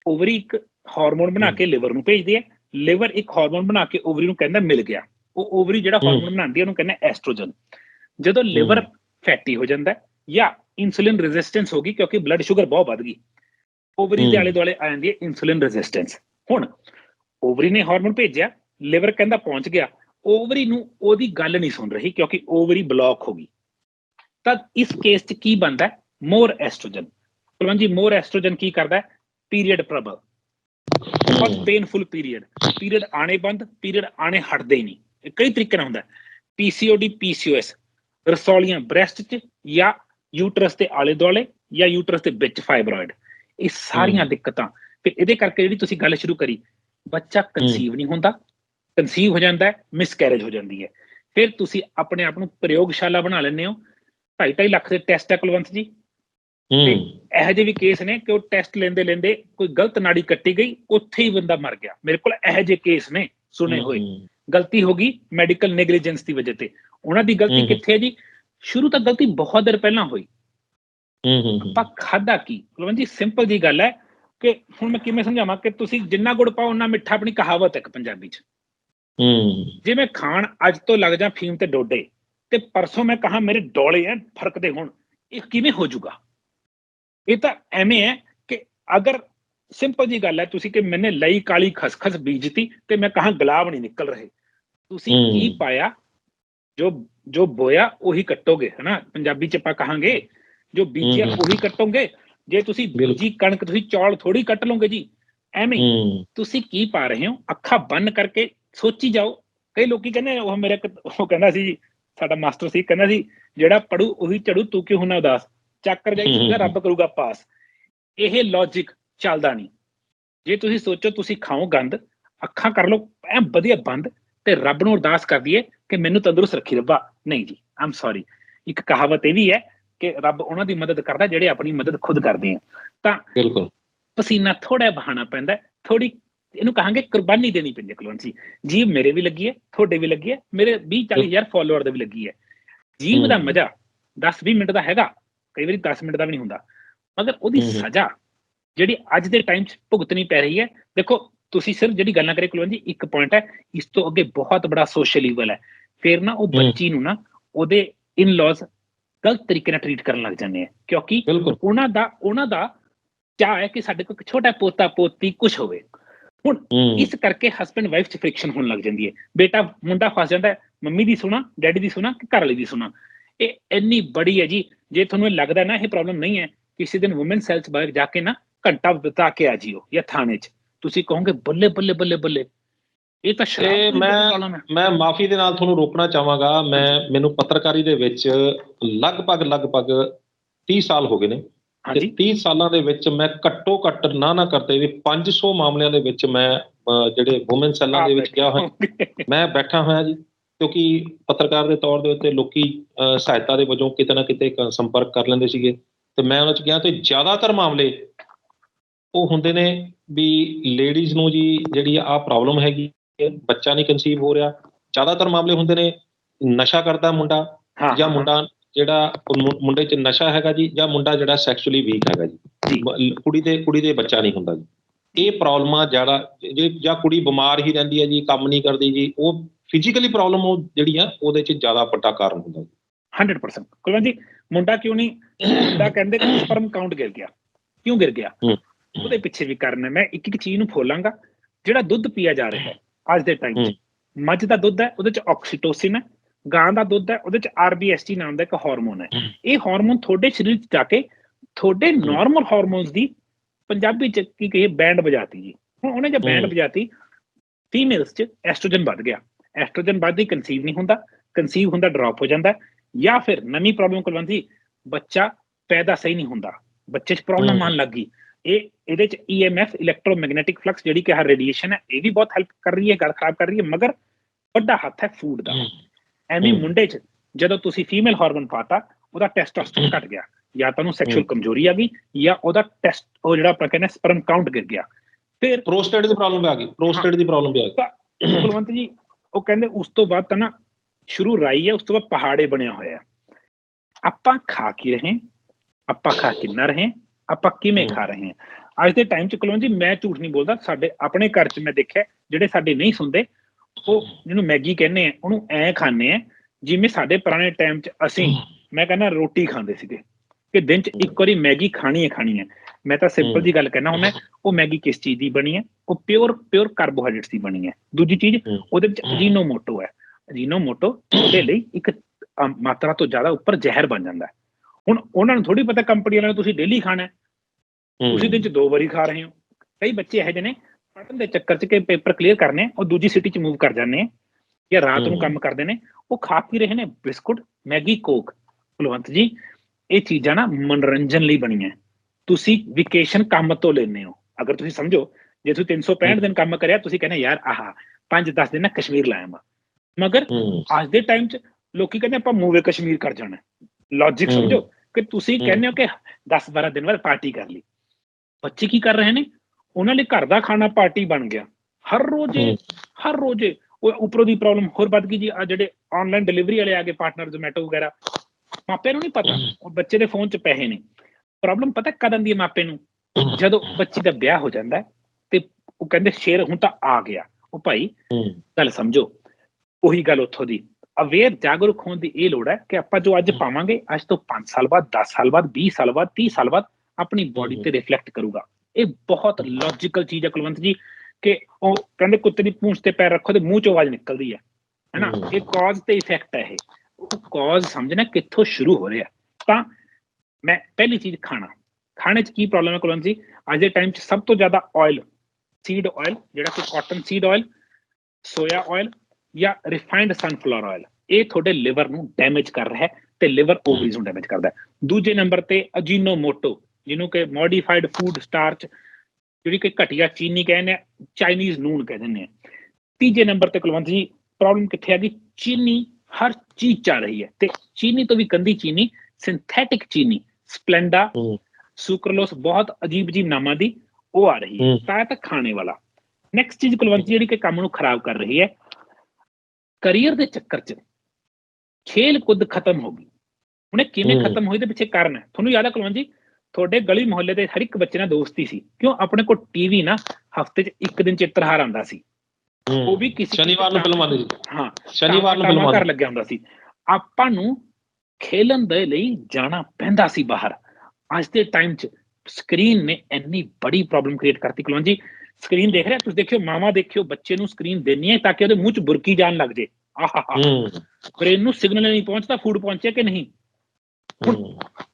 ਓਵਰੀ ਇੱਕ ਹਾਰਮੋਨ ਬਣਾ। ਕੇ ਲਿਵਰ ਨੂੰ ਭੇਜਦੀ ਹੈ। ਲਿਵਰ ਇੱਕ ਹਾਰਮੋਨ ਬਣਾ ਕੇ ਓਵਰੀ ਨੂੰ ਕਹਿੰਦਾ ਮਿਲ ਗਿਆ। ਉਹ ਓਵਰੀ ਜਿਹੜਾ। ਹਾਰਮੋਨ ਬਣਾਉਂਦੀ ਹੈ ਉਹਨੂੰ ਕਹਿੰਦਾ ਐਸਟ੍ਰੋਜਨ ਜਦੋਂ ਲਿਵਰ ਫੈਟੀ ਹੋ ਜਾਂਦਾ ਜਾਂ ਇਨਸੂਲਿਨ ਰੈਜ਼ਿਸਟੈਂਸ ਹੋ ਗਈ ਕਿਉਂਕਿ ਬਲੱਡ ਸ਼ੂਗਰ ਬਹੁਤ ਵੱਧ ਗਈ ਓਵਰੀ ਦੇ। ਆਲੇ ਦੁਆਲੇ ਆ ਜਾਂਦੀ ਹੈ ਇਨਸੂਲਿਨ ਰੈਜ਼ਿਸਟੈਂਸ ਹੁਣ ਓਵਰੀ ਨੇ ਹਾਰਮੋਨ ਭੇਜਿਆ ਲਿਵਰ ਕਹਿੰਦਾ ਪਹੁੰਚ ਗਿਆ। ਓਵਰੀ ਨੂੰ ਉਹਦੀ ਗੱਲ ਨਹੀਂ ਸੁਣ ਰਹੀ ਕਿਉਂਕਿ ਓਵਰੀ ਬਲੌਕ ਹੋ ਗਈ। ਤਾਂ ਇਸ ਕੇਸ 'ਚ ਕੀ ਬਣਦਾ ਹੈ? ਮੋਰ ਐਸਟ੍ਰੋਜਨ। ਕੁਲਵੰਤ ਜੀ ਮੋਰ ਐਸਟ੍ਰੋਜਨ ਕੀ ਕਰਦਾ ਹੈ? ਪੀਰੀਅਡ ਪ੍ਰਬਲ। ਬਹੁਤ ਪੇਨਫੁਲ ਪੀਰੀਅਡ। ਪੀਰੀਅਡ ਆਣੇ ਬੰਦ ਪੀਰੀਅਡ ਆਣੇ ਹਟਦੇ ਹੀ ਨਹੀਂ। ਇਹ ਕਈ ਤਰੀਕੇ ਨਾਲ ਹੁੰਦਾ ਪੀਸੀਓਡੀ ਪੀਸੀਓਐਸ ਰਸੌਲੀਆਂ ਬ੍ਰੈਸਟ 'ਚ ਜਾਂ ਯੂਟਰਸ ਦੇ ਆਲੇ ਦੁਆਲੇ ਜਾਂ ਯੂਟਰਸ ਦੇ ਵਿੱਚ ਫਾਈਬਰੋਇਡ ਇਹ ਸਾਰੀਆਂ। ਦਿੱਕਤਾਂ। ਫਿਰ ਇਹਦੇ ਕਰਕੇ ਜਿਹੜੀ ਤੁਸੀਂ ਗੱਲ ਸ਼ੁਰੂ ਕਰੀ ਬੱਚਾ ਕਨਸੀਵ ਨਹੀਂ ਹੁੰਦਾ ਕਨਸੀਵ ਹੋ ਜਾਂਦਾ ਹੈ ਮਿਸਕੈਰੇਜ ਹੋ ਜਾਂਦੀ ਹੈ। ਫਿਰ ਤੁਸੀਂ ਆਪਣੇ ਆਪ ਨੂੰ ਪ੍ਰਯੋਗਸ਼ਾਲਾ ਬਣਾ ਲੈਂਦੇ ਹੋ। 2.5 ਲੱਖ ਦੇ ਟੈਸਟ ਹੈ ਕੁਲਵੰਤ ਜੀ। ਹੂੰ। ਇਹੋ ਜਿਹੇ ਵੀ ਕੇਸ ਨੇ ਕਿ ਉਹ ਟੈਸਟ ਲੈਂਦੇ ਲੈਂਦੇ ਕੋਈ ਗਲਤ ਨਾੜੀ ਕੱਟੀ ਗਈ ਉੱਥੇ ਹੀ ਬੰਦਾ ਮਰ ਗਿਆ। ਮੇਰੇ ਕੋਲ ਇਹੋ ਜਿਹੇ ਕੇਸ ਨੇ ਸੁਣੇ ਹੋਏ। ਗਲਤੀ ਹੋ ਗਈ ਮੈਡੀਕਲ ਨੈਗਲੀਜੈਂਸ ਦੀ ਵਜ੍ਹਾ ਤੇ। ਉਹਨਾਂ ਦੀ ਗਲਤੀ। ਕਿੱਥੇ ਹੈ ਜੀ? ਸ਼ੁਰੂ ਤਾਂ ਗਲਤੀ ਬਹੁਤ ਦੇਰ ਪਹਿਲਾਂ ਹੋਈ। ਹੂੰ ਆਪਾਂ ਖਾਦਾ ਕੀ? ਕੁਲਵੰਤ ਜੀ ਸਿੰਪਲ ਜੀ ਗੱਲ ਹੈ ਕਿ ਹੁਣ ਮੈਂ ਕਿਵੇਂ ਸਮਝਾਵਾਂ ਕਿ ਤੁਸੀਂ ਜਿੰਨਾ ਗੁੜ ਪਾਓ ਉਹਨਾਂ ਮਿੱਠਾ ਆਪਣੀ ਕਹਾਵਤ ਹੈ ਪੰਜਾਬੀ 'ਚ। ਹੂੰ। ਜੇ ਮੈਂ ਖਾਣ ਅੱਜ ਤੋਂ ਲੱਗ ਜਾ ਫੀਮ ਤੇ ਡੋਡੇ ਤੇ ਪਰਸੋਂ ਮੈਂ ਕਹਾ ਮੇਰੇ ਡੋਲੇ ਐ ਫਰਕਦੇ ਹੁਣ ਇਹ ਕਿਵੇਂ ਹੋ ਜਾਊਗਾ ਇਹ ਤਾਂ ਐਵੇਂ ਹੈ ਕਿ ਅਗਰ ਸਿੰਪਲ ਜੀ ਗੱਲ ਹੈ ਤੁਸੀਂ ਕਿ ਮੈਨੇ ਲਈ ਕਾਲੀ ਖਸਖਸ ਬੀਜਤੀ ਤੇ ਮੈਂ ਕਹਾ ਗੁਲਾਬ ਨਹੀਂ ਨਿਕਲ ਰਹੇ। ਤੁਸੀਂ। ਕੀ ਪਾਇਆ ਜੋ ਜੋ ਬੋਇਆ ਉਹੀ ਕੱਟੋਗੇ ਹਨਾ? ਪੰਜਾਬੀ ਚ ਆਪਾਂ ਕਹਾਂਗੇ ਜੋ ਬੀਜਿਆ। ਉਹੀ ਕੱਟੋਗੇ। ਜੇ ਤੁਸੀਂ। ਬੀਜੀ ਕਣਕ ਤੁਸੀਂ ਚੌਲ ਥੋੜੀ ਕੱਟ ਲਓਗੇ ਜੀ ਐਵੇਂ ਤੁਸੀਂ ਕੀ ਪਾ ਰਹੇ ਹੋ? ਅੱਖਾਂ ਬੰਨ ਕਰਕੇ ਸੋਚੀ ਜਾਓ। ਕਈ ਲੋਕੀ ਕਹਿੰਦੇ ਉਹ ਮੇਰੇ ਉਹ ਕਹਿੰਦਾ ਸੀ ਜੀ, ਸਾਡਾ ਮਾਸਟਰ ਸੀ ਕਹਿੰਦਾ ਸੀ ਜਿਹੜਾ ਪੜੂ ਉਹੀ ਚੜੂ ਤੂੰ ਕਿਉਂ ਹੁਣਾ ਉਦਾਸ? ਚੱਕਰ ਜਾਈ ਸਿੱਧਾ ਰੱਬ ਕਰੂਗਾ ਪਾਸ। ਇਹ ਲੌਜੀਕ ਚੱਲਦਾ ਨਹੀਂ। ਜੇ ਤੁਸੀਂ ਸੋਚੋ ਤੁਸੀਂ ਖਾਓ ਗੰਦ ਅੱਖਾਂ ਕਰ ਲਓ ਐ ਵਧੀਆ ਬੰਦ ਤੇ ਰੱਬ ਨੂੰ ਅਰਦਾਸ ਕਰ ਦਈਏ ਕਿ ਮੈਨੂੰ ਤੰਦਰੁਸਤ ਰੱਖੀ ਰੱਬਾ। ਨਹੀਂ ਜੀ ਆਮ ਸੌਰੀ ਇੱਕ ਕਹਾਵਤ ਇਹ ਵੀ ਹੈ ਕਿ ਰੱਬ ਉਹਨਾਂ ਦੀ ਮਦਦ ਕਰਦਾ ਜਿਹੜੇ ਆਪਣੀ ਮਦਦ ਖੁਦ ਕਰਦੇ ਆ ਤਾਂ ਬਿਲਕੁਲ ਪਸੀਨਾ ਥੋੜਾ ਬਹਾਣਾ ਪੈਂਦਾ ਥੋੜੀ ਇਹਨੂੰ ਕਹਾਂਗੇ ਕੁਰਬਾਨੀ ਦੇਣੀ ਪੈਂਦੀ ਕੁਲਵੰਤ ਜੀ ਜੀਵ ਮੇਰੇ ਵੀ ਲੱਗੀ ਹੈ ਤੁਹਾਡੇ ਵੀ ਲੱਗੀ ਹੈ ਮੇਰੇ 20 40 ਹਜ਼ਾਰ ਫਾਲੋਅਰ ਦੇ ਵੀ ਲੱਗੀ ਹੈ ਜੀਵ ਦਾ। ਮਜ਼ਾ 10 20 ਮਿੰਟ ਦਾ ਹੈਗਾ ਕਈ ਵਾਰੀ 10 ਮਿੰਟ ਦਾ ਵੀ ਨਹੀਂ ਹੁੰਦਾ ਮਗਰ ਉਹਦੀ। ਸਜ਼ਾ ਜਿਹੜੀ ਅੱਜ ਦੇ ਟਾਈਮ 'ਚ ਭੁਗਤਣੀ ਪੈ ਰਹੀ ਹੈ ਦੇਖੋ ਤੁਸੀਂ ਸਿਰਫ ਜਿਹੜੀ ਗੱਲਾਂ ਕਰੇ ਕੁਲਵੰਤ ਜੀ ਇੱਕ ਪੁਆਇੰਟ ਹੈ ਇਸ ਤੋਂ ਅੱਗੇ ਬਹੁਤ ਬੜਾ ਸੋਸ਼ਲ ਈਵਲ ਹੈ ਫਿਰ ਨਾ ਉਹ। ਬੱਚੀ ਨੂੰ ਨਾ ਉਹਦੇ ਇਨ-ਲॉज ਗਲਤ ਤਰੀਕੇ ਨਾਲ ਟਰੀਟ ਕਰਨ ਲੱਗ ਜਾਂਦੇ ਆ ਕਿਉਂਕਿ ਉਹਨਾਂ ਦਾ ਉਹਨਾਂ ਦਾ ਚਾਹ ਹੈ ਕਿ ਸਾਡੇ ਕੋਲ ਇੱਕ ਛੋਟਾ ਪੋਤਾ ਪੋਤੀ ਕੁਝ ਹੋਵੇ। ਹੂੰ। ਇਸ ਕਰਕੇ ਹਸਬੰਡ ਵਾਈਫ 'ਚ ਫ੍ਰਿਕਸ਼ਨ ਹੋਣ ਲੱਗ ਜਾਂਦੀ ਹੈ। ਬੇਟਾ ਮੁੰਡਾ ਫਸ ਜਾਂਦਾ ਮੰਮੀ ਦੀ ਸੁਣਾ ਡੈਡੀ ਦੀ ਸੁਣਾ ਕਿ ਘਰ ਵਾਲੀ ਦੀ ਸੁਣਾ। ਇਹ ਇੰਨੀ ਬੜੀ ਹੈ ਜੀ ਜੇ ਤੁਹਾਨੂੰ ਇਹ ਲੱਗਦਾ ਨਾ ਇਹ ਪ੍ਰੋਬਲਮ ਨਹੀਂ ਹੈ ਕਿਸੇ ਦਿਨ ਔਮਨ ਸੈਲਸ ਬਾਹਰ ਜਾ ਕੇ ਨਾ ਘੰਟਾ ਬਿਤਾ ਕੇ ਆ ਜਿਓ ਜਾਂ ਥਾਣੇ 'ਚ। ਤੁਸੀਂ ਕਹੋਗੇ ਬੱਲੇ ਬੱਲੇ ਬੱਲੇ ਬੱਲੇ। ਇਹ ਤਾਂ ਸ਼ਰਾਬ ਮੈਂ- ਮੈਂ ਮਾਫੀ ਦੇ ਨਾਲ ਤੁਹਾਨੂੰ ਰੋਕਣਾ ਚਾਹਾਂਗਾ। ਮੈਂ ਮੈਨੂੰ ਪੱਤਰਕਾਰੀ ਦੇ ਵਿੱਚ ਲਗਭਗ ਲਗਭਗ 30 ਸਾਲ ਹੋ ਗਏ ਨੇ। ਤੇ ਹਾਂਜੀ। 30 ਸਾਲਾਂ ਦੇ ਵਿੱਚ ਮੈਂ ਘੱਟੋ ਘੱਟ ਨਾ ਨਾ ਕਰਦੇ ਵੀ 500 ਮਾਮਲਿਆਂ ਦੇ ਵਿੱਚ ਮੈਂ ਜਿਹੜੇ ਔਮਨ ਸੈੱਲਾਂ ਦੇ ਵਿੱਚ ਗਿਆ ਹੋਇਆ। ਮੈਂ ਬੈਠਾ ਹੋਇਆ ਜੀ। ਕਿਉਂਕਿ ਪੱਤਰਕਾਰ ਦੇ ਤੌਰ ਦੇ ਉੱਤੇ ਲੋਕੀ ਸਹਾਇਤਾ ਦੇ ਵਜੋਂ ਕਿਤੇ ਨਾ ਕਿਤੇ ਸੰਪਰਕ ਕਰ ਲੈਂਦੇ ਸੀਗੇ। ਤੇ ਮੈਂ ਉਹਨਾਂ ਚ ਗਿਆ ਤੇ ਜ਼ਿਆਦਾਤਰ ਮਾਮਲੇ ਉਹ ਹੁੰਦੇ ਨੇ ਵੀ ਲੇਡੀਜ਼ ਨੂੰ ਜੀ ਜਿਹੜੀ ਆ ਪ੍ਰੋਬਲਮ ਹੈਗੀ। ਬੱਚਾ ਨਹੀਂ ਕਨਸੀਵ ਹੋ ਰਿਹਾ। ਜ਼ਿਆਦਾਤਰ ਮਾਮਲੇ ਹੁੰਦੇ ਨੇ ਨਸ਼ਾ ਕਰਦਾ ਮੁੰਡਾ ਜਾਂ ਮੁੰਡਾ ਜਿਹੜਾ ਮੁੰਡੇ 'ਚ ਨਸ਼ਾ ਹੈਗਾ ਜੀ ਜਾਂ ਮੁੰਡਾ ਜਿਹੜਾ ਸੈਕਸ਼ੂਅਲੀ ਵੀਕ ਹੈਗਾ ਜੀ। ਕੁੜੀ ਦੇ ਕੁੜੀ ਦੇ ਬੱਚਾ ਨਹੀਂ ਹੁੰਦਾ ਜੀ। ਇਹ ਪ੍ਰੋਬਲਮਾਂ ਜਿਹੜਾ ਜੇ ਜਾਂ ਕੁੜੀ ਬਿਮਾਰ ਹੀ ਰਹਿੰਦੀ ਹੈ ਜੀ ਕੰਮ ਨਹੀਂ ਕਰਦੀ ਜੀ ਉਹ ਫਿਜ਼ੀਕਲੀ ਪ੍ਰੋਬਲਮ ਉਹ ਜਿਹੜੀ ਆ ਉਹਦੇ 'ਚ ਜ਼ਿਆਦਾ ਵੱਡਾ ਕਾਰਨ ਹੁੰਦਾ ਜੀ। 100% ਕੁਲਵੰਤ ਜੀ ਮੁੰਡਾ ਕਿਉਂ ਨਹੀਂ? ਮੁੰਡਾ ਕਹਿੰਦੇ ਕਿ ਸਪਰਮ ਕਾਊਂਟ ਗਿਰ ਗਿਆ। ਕਿਉਂ ਗਿਰ ਗਿਆ। ਉਹਦੇ ਪਿੱਛੇ ਵੀ ਕਾਰਨ ਹੈ। ਮੈਂ ਇੱਕ ਇੱਕ ਚੀਜ਼ ਨੂੰ ਫੋਲਾਂਗਾ। ਜਿਹੜਾ ਦੁੱਧ ਪੀਆ ਜਾ ਰਿਹਾ ਹੈ ਅੱਜ ਦੇ ਟਾਈਮ 'ਚ। ਮੱਝ ਦਾ ਦੁੱਧ ਹੈ ਉਹਦੇ 'ਚ ਆਕਸੀਟੋਸਿਨ ਹੈ ਗਾਂ ਦਾ ਦੁੱਧ ਹੈ ਉਹਦੇ 'ਚ ਆਰਬੀਐਸਟੀ ਨਾਮ ਦਾ ਇੱਕ ਹਾਰਮੋਨ ਹੈ। ਇਹ ਹਾਰਮੋਨ ਤੁਹਾਡੇ ਸਰੀਰ 'ਚ ਜਾ ਕੇ ਤੁਹਾਡੇ ਨਾਰਮਲ ਹਾਰਮੋਨਸ ਦੀ ਪੰਜਾਬੀ 'ਚ ਕੀ ਕਹੀਏ ਬੈਂਡ ਵਜਾਤੀ ਜੀ ਹੁਣ ਉਹਨੇ ਜੇ ਬੈਂਡ। ਵਜਾਤੀ ਫੀਮੇਲਸ 'ਚ ਐਸਟ੍ਰੋਜਨ ਵੱਧ ਗਿਆ ਐਸਟ੍ਰੋਜਨ ਵੱਧਦੀ ਕਨਸੀਵ ਨਹੀਂ ਹੁੰਦਾ ਕਨਸੀਵ ਹੁੰਦਾ ਡ੍ਰੌਪ ਹੋ ਜਾਂਦਾ ਜਾਂ ਫਿਰ ਨਵੀਂ ਪ੍ਰੋਬਲਮ ਕੁਲਵੰਤੀ ਬੱਚਾ ਪੈਦਾ ਸਹੀ ਨਹੀਂ ਹੁੰਦਾ ਬੱਚੇ 'ਚ ਪ੍ਰੋਬਲਮ। ਆਉਣ ਲੱਗੀ ਇਹ ਇਹਦੇ 'ਚ EMF ਇਲੈਕਟ੍ਰੋਮੈਗਨੈਟਿਕ ਫਲਕਸ ਜਿਹੜੀ ਕਿ ਹ ਰੇਡੀਏਸ਼ਨ ਹੈ ਇਹ ਵੀ ਬਹੁਤ ਹੈਲਪ ਕਰ ਰਹੀ ਹੈ ਗੱਲ ਖਰਾਬ ਕਰ ਰਹੀ ਹੈ ਮਗਰ ਵੱਡਾ ਹੱਥ ਹੈ ਫੂਡ ਦਾ। ਐਵੇਂ। ਮੁੰਡੇ 'ਚ ਜਦੋਂ ਤੁਸੀਂ ਫੀਮੇਲ ਹਾਰਮੋਨ ਪਾਤਾ ਉਹਦਾ ਟੈਸਟੋਸਟਰਨ ਘਟ ਗਿਆ ਜਾਂ ਤੁਹਾਨੂੰ ਸੈਕਸ਼ੂਅਲ ਹਮ। ਕਮਜ਼ੋਰੀ ਆ ਗਈ ਜਾਂ ਉਹਦਾ ਟੈਸਟ ਉਹ ਜਿਹੜਾ ਆਪਾਂ ਕਹਿੰਦੇ ਸਪਰਮ ਕਾਊਂਟ ਗਿਰ ਗਿਆ। ਫਿਰ ਪ੍ਰੋਸਟੇਟ ਦੀ ਪ੍ਰੋਬਲਮ ਆ ਗਈ ਪ੍ਰੋਸਟੇਟ ਦੀ ਪ੍ਰੋਬਲਮ ਵੀ ਆ ਗਈ। ਕੁਲਵੰਤ ਜੀ ਉਹ ਕਹਿੰਦੇ ਉਸ ਤੋਂ ਬਾਅਦ ਤਾਂ ਨਾ ਸ਼ੁਰੂ ਰਾਈ ਹੈ ਉਸ ਤੋਂ ਬਾਅਦ ਪਹਾੜੇ ਬਣਿਆ ਹੋਇਆ। ਆਪਾਂ ਖਾ ਕੀ ਰਹੇ? ਆਪਾਂ ਖਾ ਕਿੰਨਾ ਰਹੇ? ਆਪਾਂ ਕਿਵੇਂ। ਖਾ ਰਹੇ ਹਾਂ? ਅੱਜ ਦੇ ਟਾਈਮ ਚ ਕੁਲਵੰਤ ਜੀ ਮੈਂ ਝੂਠ ਨਹੀਂ ਬੋਲਦਾ ਸਾਡੇ ਆਪਣੇ ਘਰ ਚ ਮੈਂ ਦੇਖਿਆ ਜਿਹੜੇ ਸਾਡੇ ਨਹੀਂ ਸੁਣਦੇ ਉਹ ਜਿਹਨੂੰ ਮੈਗੀ ਕਹਿੰਦੇ ਆ ਉਹਨੂੰ ਐ ਖਾਂਦੇ ਆ ਜਿਵੇਂ ਸਾਡੇ ਪੁਰਾਣੇ ਟਾਈਮ ਚ ਅਸੀਂ ਮੈਂ ਕਹਿੰਦਾ ਰੋਟੀ ਖਾਂਦੇ ਸੀਗੇ ਕਿ ਦਿਨ ਚ ਇੱਕ ਵਾਰੀ ਮੈਗੀ ਖਾਣੀ ਹੈ ਖਾਣੀ ਹੈ। ਮੈਂ ਤਾਂ ਸਿੰਪਲ। ਜੀ ਗੱਲ ਕਹਿਣਾ ਹੁੰਦਾ ਉਹ ਮੈਗੀ ਕਿਸ ਚੀਜ਼ ਦੀ ਬਣੀ ਹੈ? ਉਹ ਪਿਓਰ ਪਿਓਰ ਕਾਰਬੋਹਾਈਡਰੇਟਸ ਦੀ ਬਣੀ ਹੈ। ਦੂਜੀ ਚੀਜ਼। ਉਹਦੇ ਵਿੱਚ ਅਜੀਨੋਮੋਟੋ ਹੈ। ਅਜੀਨੋਮੋਟੋ ਉਹਦੇ ਲਈ ਇੱਕ ਮਾਤਰਾ ਤੋਂ ਜ਼ਿਆਦਾ ਉੱਪਰ ਜ਼ਹਿਰ ਬਣ ਜਾਂਦਾ ਹੈ। ਹੁਣ ਉਹਨਾਂ ਨੂੰ ਥੋੜੀ ਪਤਾ ਕੰਪਨੀ ਵਾਲਿਆਂ ਨੂੰ ਤੁਸੀਂ ਡੇਲੀ ਖਾਣਾ ਤੁਸੀਂ ਦਿਨ ਚ ਦੋ ਵਾਰੀ ਖਾ ਰਹੇ ਹੋ। ਕਈ ਬੱਚੇ ਇਹੋ ਜਿਹੇ ਨੇ ਪੜਨ ਦੇ ਚੱਕਰ ਚ ਕਿ ਪੇਪਰ ਕਲੀਅਰ ਕਰਨੇ ਉਹ ਦੂਜੀ ਸਿਟੀ ਚ ਮੂਵ ਕਰ ਜਾਂਦੇ ਆ ਜਾਂ ਰਾਤ ਨੂੰ। ਕੰਮ ਕਰਦੇ ਨੇ। ਉਹ ਖਾ ਪੀ ਰਹੇ ਨੇ ਬਿਸਕੁਟ ਮੈਗੀ ਕੋਕ। ਕੁਲਵੰਤ ਜੀ ਇਹ ਚੀਜ਼ਾਂ ਨਾ ਮਨੋਰੰਜਨ ਲਈ ਬਣੀਆਂ ਤੁਸੀਂ ਵਿਕੇਸ਼ਨ ਕੰਮ ਤੋਂ ਲੈਂਦੇ ਹੋ। ਅਗਰ ਤੁਸੀਂ ਸਮਝੋ ਜੇ ਤੁਸੀਂ 365 ਦਿਨ ਕੰਮ ਕਰਿਆ ਤੁਸੀਂ ਕਹਿੰਦੇ ਯਾਰ ਆਹਾ 5-10 ਦਿਨ ਨਾ ਕਸ਼ਮੀਰ ਲਾਇਆ ਮੈਂ ਮਗਰ ਅੱਜ ਦੇ ਟਾਈਮ 'ਚ ਲੋਕੀ ਕਹਿੰਦੇ ਆਪਾਂ ਮੂਵੇ ਕਸ਼ਮੀਰ ਕਰ ਜਾਣਾ। ਲੌਜੀਕ। ਸਮਝੋ ਕਿ ਤੁਸੀਂ। ਕਹਿੰਦੇ ਹੋ ਕਿ 10-12 ਦਿਨ ਬਾਅਦ ਪਾਰਟੀ ਕਰ ਲਈ। ਬੱਚੇ ਕੀ ਕਰ ਰਹੇ ਨੇ? ਉਹਨਾਂ ਲਈ ਘਰ ਦਾ ਖਾਣਾ ਪਾਰਟੀ ਬਣ ਗਿਆ। ਹਰ ਰੋਜ਼। ਹਰ ਰੋਜ਼ ਉਹ ਉੱਪਰੋਂ ਦੀ ਪ੍ਰੋਬਲਮ ਹੋਰ ਵੱਧ ਗਈ ਜੀ। ਆ ਜਿਹੜੇ ਆਨਲਾਈਨ ਡਿਲੀਵਰੀ ਵਾਲੇ ਆ ਗਏ ਪਾਰਟਨਰ ਜ਼ੋਮੈਟੋ ਵਗੈਰਾ। ਮਾਪਿਆਂ ਨੂੰ ਨਹੀਂ ਪਤਾ। ਉਹ ਬੱਚੇ ਦੇ ਫੋਨ 'ਚ ਪੈਸੇ ਨੇ। ਪ੍ਰੋਬਲਮ ਪਤਾ ਕਦ ਹੈ ਮਾਪੇ ਨੂੰ? ਜਦੋਂ ਬੱਚੀ ਦਾ ਵਿਆਹ ਹੋ ਜਾਂਦਾ ਤੇ ਉਹ ਕਹਿੰਦੇ ਸ਼ੇਰ ਹੁਣ ਤਾਂ ਆ ਗਿਆ। ਉਹ ਭਾਈ ਗੱਲ ਸਮਝੋ। ਉਹੀ ਗੱਲ ਉੱਥੋਂ ਦੀ। ਅਵੇਅਰ ਜਾਗਰੂਕ ਹੋਣ ਦੀ ਇਹ ਲੋੜ ਹੈ ਕਿ ਆਪਾਂ ਜੋ ਅੱਜ ਪਾਵਾਂਗੇ ਅੱਜ ਤੋਂ 5 ਸਾਲ ਬਾਅਦ 10 ਸਾਲ ਬਾਅਦ 20 ਸਾਲ ਬਾਅਦ 30 ਸਾਲ ਬਾਅਦ ਆਪਣੀ ਬੋਡੀ ਤੇ ਰਿਫਲੈਕਟ ਕਰੂਗਾ। ਇਹ ਬਹੁਤ ਲੌਜੀਕਲ ਚੀਜ਼ ਹੈ ਕੁਲਵੰਤ ਜੀ ਕਿ ਉਹ ਕਹਿੰਦੇ ਕੁੱਤੇ ਦੀ ਪੂੰਛ ਤੇ ਪੈਰ ਰੱਖੋ ਤੇ ਮੂੰਹ ਚੋਂ ਆਵਾਜ਼ ਨਿਕਲਦੀ ਹੈ। ਹੈਨਾ। ਇਹ ਕਾਜ਼ ਤੇ ਇਫੈਕਟ ਹੈ ਇਹ। ਉਹ ਕਾਜ਼ ਸਮਝਣਾ ਕਿੱਥੋਂ ਸ਼ੁਰੂ ਹੋ ਰਿਹਾ। ਤਾਂ ਮੈਂ ਪਹਿਲੀ ਚੀਜ਼ ਖਾਣਾ। ਖਾਣੇ 'ਚ ਕੀ ਪ੍ਰੋਬਲਮ ਹੈ ਕੁਲਵੰਤ ਜੀ? ਅੱਜ ਦੇ ਟਾਈਮ 'ਚ ਸਭ ਤੋਂ ਜ਼ਿਆਦਾ ਆਇਲ ਸੀਡ ਆਇਲ ਜਿਹੜਾ ਕਿ cotton seed oil soya oil ਜਾਂ ਰਿਫਾਈਨਡ ਸਨਫਲਾਵਰ ਆਇਲ ਇਹ ਤੁਹਾਡੇ ਲਿਵਰ ਨੂੰ ਡੈਮੇਜ ਕਰ ਰਿਹਾ ਹੈ ਤੇ ਲਿਵਰ ਓਵਰੀਜ਼ ਨੂੰ ਡੈਮੇਜ ਕਰਦਾ ਹੈ। ਦੂਜੇ ਨੰਬਰ ਤੇ ਅਜੀਨੋਮੋਟੋ ਜਿਹਨੂੰ ਕਿ ਮੋਡੀਫਾਈਡ ਫੂਡ ਸਟਾਰਚ ਜਿਹੜੀ ਕਿ ਘਟੀਆ ਚੀਨੀ ਕਹਿੰਦੇ ਆ ਚਾਈਨੀਜ਼ ਨੂਨ ਕਹਿ ਦਿੰਦੇ ਆ। ਤੀਜੇ ਨੰਬਰ ਤੇ ਕੁਲਵੰਤ ਜੀ ਪ੍ਰੋਬਲਮ ਕਿੱਥੇ ਆ ਗਈ? ਚੀਨੀ ਹਰ ਚੀਜ਼ ਚ ਆ ਰਹੀ ਹੈ ਤੇ ਚੀਨੀ ਤੋਂ ਵੀ ਗੰਦੀ ਚੀਨੀ ਸਿੰਥੈਟਿਕ ਚੀਨੀ ਸਪਲੈਂਡਾ ਸੁਕਰਲੋਸ ਬਹੁਤ ਅਜੀਬ ਅਜੀਬ ਨਾਮਾਂ ਦੀ ਉਹ ਆ ਰਹੀ ਹੈ। ਤਾਂ ਤਾਂ ਖਾਣੇ ਵਾਲਾ। ਨੈਕਸਟ ਚੀਜ਼ ਕੁਲਵੰਤ ਜੀ ਜਿਹੜੀ ਕਿ ਕੰਮ ਨੂੰ ਖਰਾਬ ਕਰ ਰਹੀ ਹੈ ਕਰੀਅਰ ਦੇ ਚੱਕਰ 'ਚ। ਖੇਲ ਕੁੱਦ ਖਤਮ ਹੋ ਗਈ। ਇਹ ਕਿਵੇਂ। ਖਤਮ ਹੋਈ ਦੇ ਪਿੱਛੇ ਕਾਰਨ ਹੈ। ਤੁਹਾਨੂੰ ਯਾਦ ਹੈ ਕੁਲਵੰਤ ਜੀ ਤੁਹਾਡੇ ਗਲੀ ਮੁਹੱਲੇ ਦੇ ਹਰ ਇੱਕ ਬੱਚੇ ਨਾਲ ਦੋਸਤੀ ਸੀ। ਕਿਉਂ? ਆਪਣੇ ਕੋਲ ਟੀਵੀ ਨਾ ਹਫ਼ਤੇ 'ਚ ਇੱਕ ਦਿਨ ਚਿੱਤਰਹਾਰ ਆਉਂਦਾ ਸੀ। ਉਹ ਵੀ ਕਿਸੇ ਸ਼ਨੀਵਾਰ ਨੂੰ ਫਿਲਮ ਸੀ ਹਾਂ ਸ਼ਨੀਵਾਰ ਨੂੰ ਫਿਲਮ ਆਉਂਦੀ ਲੱਗਿਆ ਹੁੰਦਾ ਸੀ। ਆਪਾਂ ਨੂੰ ਖੇਲਣ ਦੇ ਲਈ ਜਾਣਾ ਪੈਂਦਾ ਸੀ ਬਾਹਰ। ਅੱਜ ਦੇ ਟਾਈਮ 'ਚ ਸਕਰੀਨ ਨੇ ਇੰਨੀ ਬੜੀ ਪ੍ਰੋਬਲਮ ਕ੍ਰੀਏਟ ਕਰਤੀ। ਕੁਲਵੰਤ ਜੀ ਸਕਰੀਨ ਦੇਖ ਰਿਹਾ ਤੁਸੀਂ ਦੇਖਿਓ ਮਾਮਾ ਦੇਖਿਓ ਬੱਚੇ ਨੂੰ ਸਕਰੀਨ ਦੇਣੀ ਹੈ ਤਾਂ ਕਿ ਉਹਦੇ ਮੂੰਹ 'ਚ ਬੁਰਕੀ ਜਾਣ ਲੱਗ ਜੇ। ਆਹਾ ਹੂੰ। ਬ੍ਰੇਨ ਨੂੰ ਸਿਗਨਲ ਨਹੀਂ ਪਹੁੰਚਦਾ ਫੂਡ ਪਹੁੰਚਿਆ ਕਿ ਨਹੀਂ?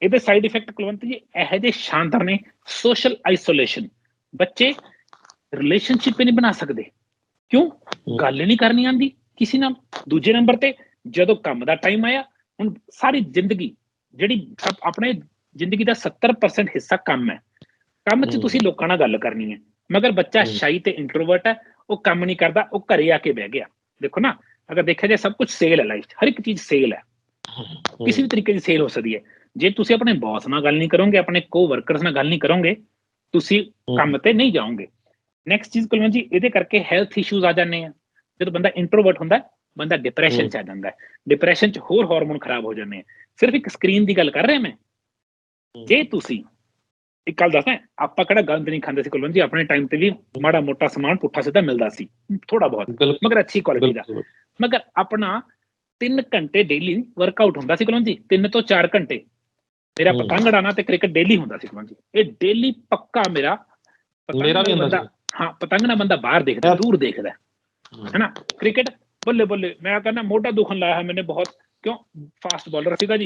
ਇਹਦੇ ਸਾਈਡ ਇਫੈਕਟ ਕੁਲਵੰਤ ਜੀ ਇਹੋ ਜਿਹੇ ਸ਼ਾਨਦਾਰ ਨੇ ਸੋਸ਼ਲ ਆਈਸੋਲੇਸ਼ਨ ਬੱਚੇ ਰਿਲੇਸ਼ਨਸ਼ਿਪ ਨਹੀਂ ਬਣਾ ਸਕਦੇ। ਕਿਉਂ? ਗੱਲ ਨਹੀਂ ਕਰਨੀ ਆਂਦੀ ਕਿਸੇ ਨਾਲ। ਦੂਜੇ ਨੰਬਰ ਤੇ ਜਦੋਂ ਕੰਮ ਦਾ ਟਾਈਮ ਆਇਆ ਹੁਣ ਸਾਰੀ ਜ਼ਿੰਦਗੀ ਜਿਹੜੀ ਆਪਣੇ ਜ਼ਿੰਦਗੀ ਦਾ 70% ਹਿੱਸਾ ਕੰਮ ਹੈ। ਕੰਮ 'ਚ। ਤੁਸੀਂ ਲੋਕਾਂ ਨਾਲ ਗੱਲ ਕਰਨੀ ਹੈ। ਮਗਰ ਬੱਚਾ। ਸ਼ਾਈ ਤੇ ਇੰਟਰੋਵਰਟ ਹੈ ਉਹ ਕੰਮ ਨਹੀਂ ਕਰਦਾ ਉਹ ਘਰੇ ਆ ਕੇ ਬਹਿ ਗਿਆ। ਦੇਖੋ ਨਾ ਅਗਰ ਦੇਖਿਆ ਜਾਏ ਸਭ ਕੁਝ ਸੇਲ ਹੈ ਲਾਈਫ ਹਰ ਇੱਕ ਚੀਜ਼ ਸੇਲ ਹੈ ਕਿਸੇ ਵੀ ਤਰੀਕੇ ਦੀ ਸੇਲ ਹੋ ਸਕਦੀ ਹੈ ਜੇ ਤੁਸੀਂ ਆਪਣੇ ਬੌਸ ਨਾਲ ਗੱਲ ਨਹੀਂ ਕਰੋਗੇ ਆਪਣੇ ਕੋ-ਵਰਕਰਸ ਨਾਲ ਗੱਲ ਨਹੀਂ ਕਰੋਗੇ ਤੁਸੀਂ ਕੰਮ ਤੇ ਨਹੀਂ ਜਾਓਗੇ ਨੈਕਸਟ ਚੀਜ਼ ਕੁਲਵੰਤ ਜੀ ਇਹਦੇ ਕਰਕੇ ਹੈਲਥ ਇਸ਼ੂਜ਼ ਆ ਜਾਂਦੇ ਆ ਜਦੋਂ ਬੰਦਾ ਇੰਟਰੋਵਰਟ ਹੁੰਦਾ ਹੈ, ਬੰਦਾ ਡਿਪਰੈਸ਼ਨ ਹਮ। ਚ ਆ ਜਾਂਦਾ ਹੈ ਡਿਪਰੈਸ਼ਨ ਚ ਹੋਰ ਹਾਰਮੋਨ ਖਰਾਬ ਹੋ ਜਾਂਦੇ ਆ ਸਿਰਫ ਇੱਕ ਸਕਰੀਨ ਦੀ ਗੱਲ ਕਰ ਰਿਹਾ ਮੈਂ ਜੇ ਤੁਸੀਂ ਇੱਕ ਗੱਲ ਦੱਸਦਾ ਆਪਾਂ ਕਿਹੜਾ ਗੰਦ ਨਹੀਂ ਖਾਂਦੇ ਸੀ ਕੁਲਵੰਤ ਜੀ ਆਪਣੇ ਟਾਈਮ ਤੇ ਵੀ ਮਾੜਾ ਮੋਟਾ ਸਮਾਨ ਪੁੱਠਾ ਸਿੱਧਾ ਮਿਲਦਾ ਸੀ ਥੋੜਾ ਬਹੁਤ ਮਗਰ ਅੱਛੀ ਕੁਆਲਿਟੀ ਦਾ। ਮਗਰ ਆਪਣਾ 3 ਘੰਟੇ ਡੇਲੀ ਵਰਕਆਊਟ ਹੁੰਦਾ ਸੀ ਕੁਲਵੰਤ ਜੀ 3 ਤੋਂ 4 ਘੰਟੇ। ਮੇਰਾ। ਪਤੰਗ ਉਡਾਉਣਾ ਤੇ ਕ੍ਰਿਕਟ ਡੇਲੀ ਹੁੰਦਾ ਸੀ ਕੁਲਵੰਤ ਜੀ। ਇਹ ਡੇਲੀ ਪੱਕਾ ਮੇਰਾ ਮੇਰਾ ਵੀ ਹੁੰਦਾ ਹਾਂ ਪਤੰਗ ਨਾਲ ਬੰਦਾ ਬਾਹਰ ਦੇਖਦਾ ਦੂਰ ਦੇਖਦਾ। ਹੂੰ। ਹੈਨਾ ਕ੍ਰਿਕਟ ਬੱਲੇ ਬੱਲੇ ਮੈਂ ਕਹਿੰਦਾ ਮੋਢਾ ਦੁਖਣ ਲਾਇਆ ਮੈਨੇ ਬਹੁਤ ਕਿਉਂ? ਫਾਸਟ ਬਾਲਰ ਸੀਗਾ ਜੀ।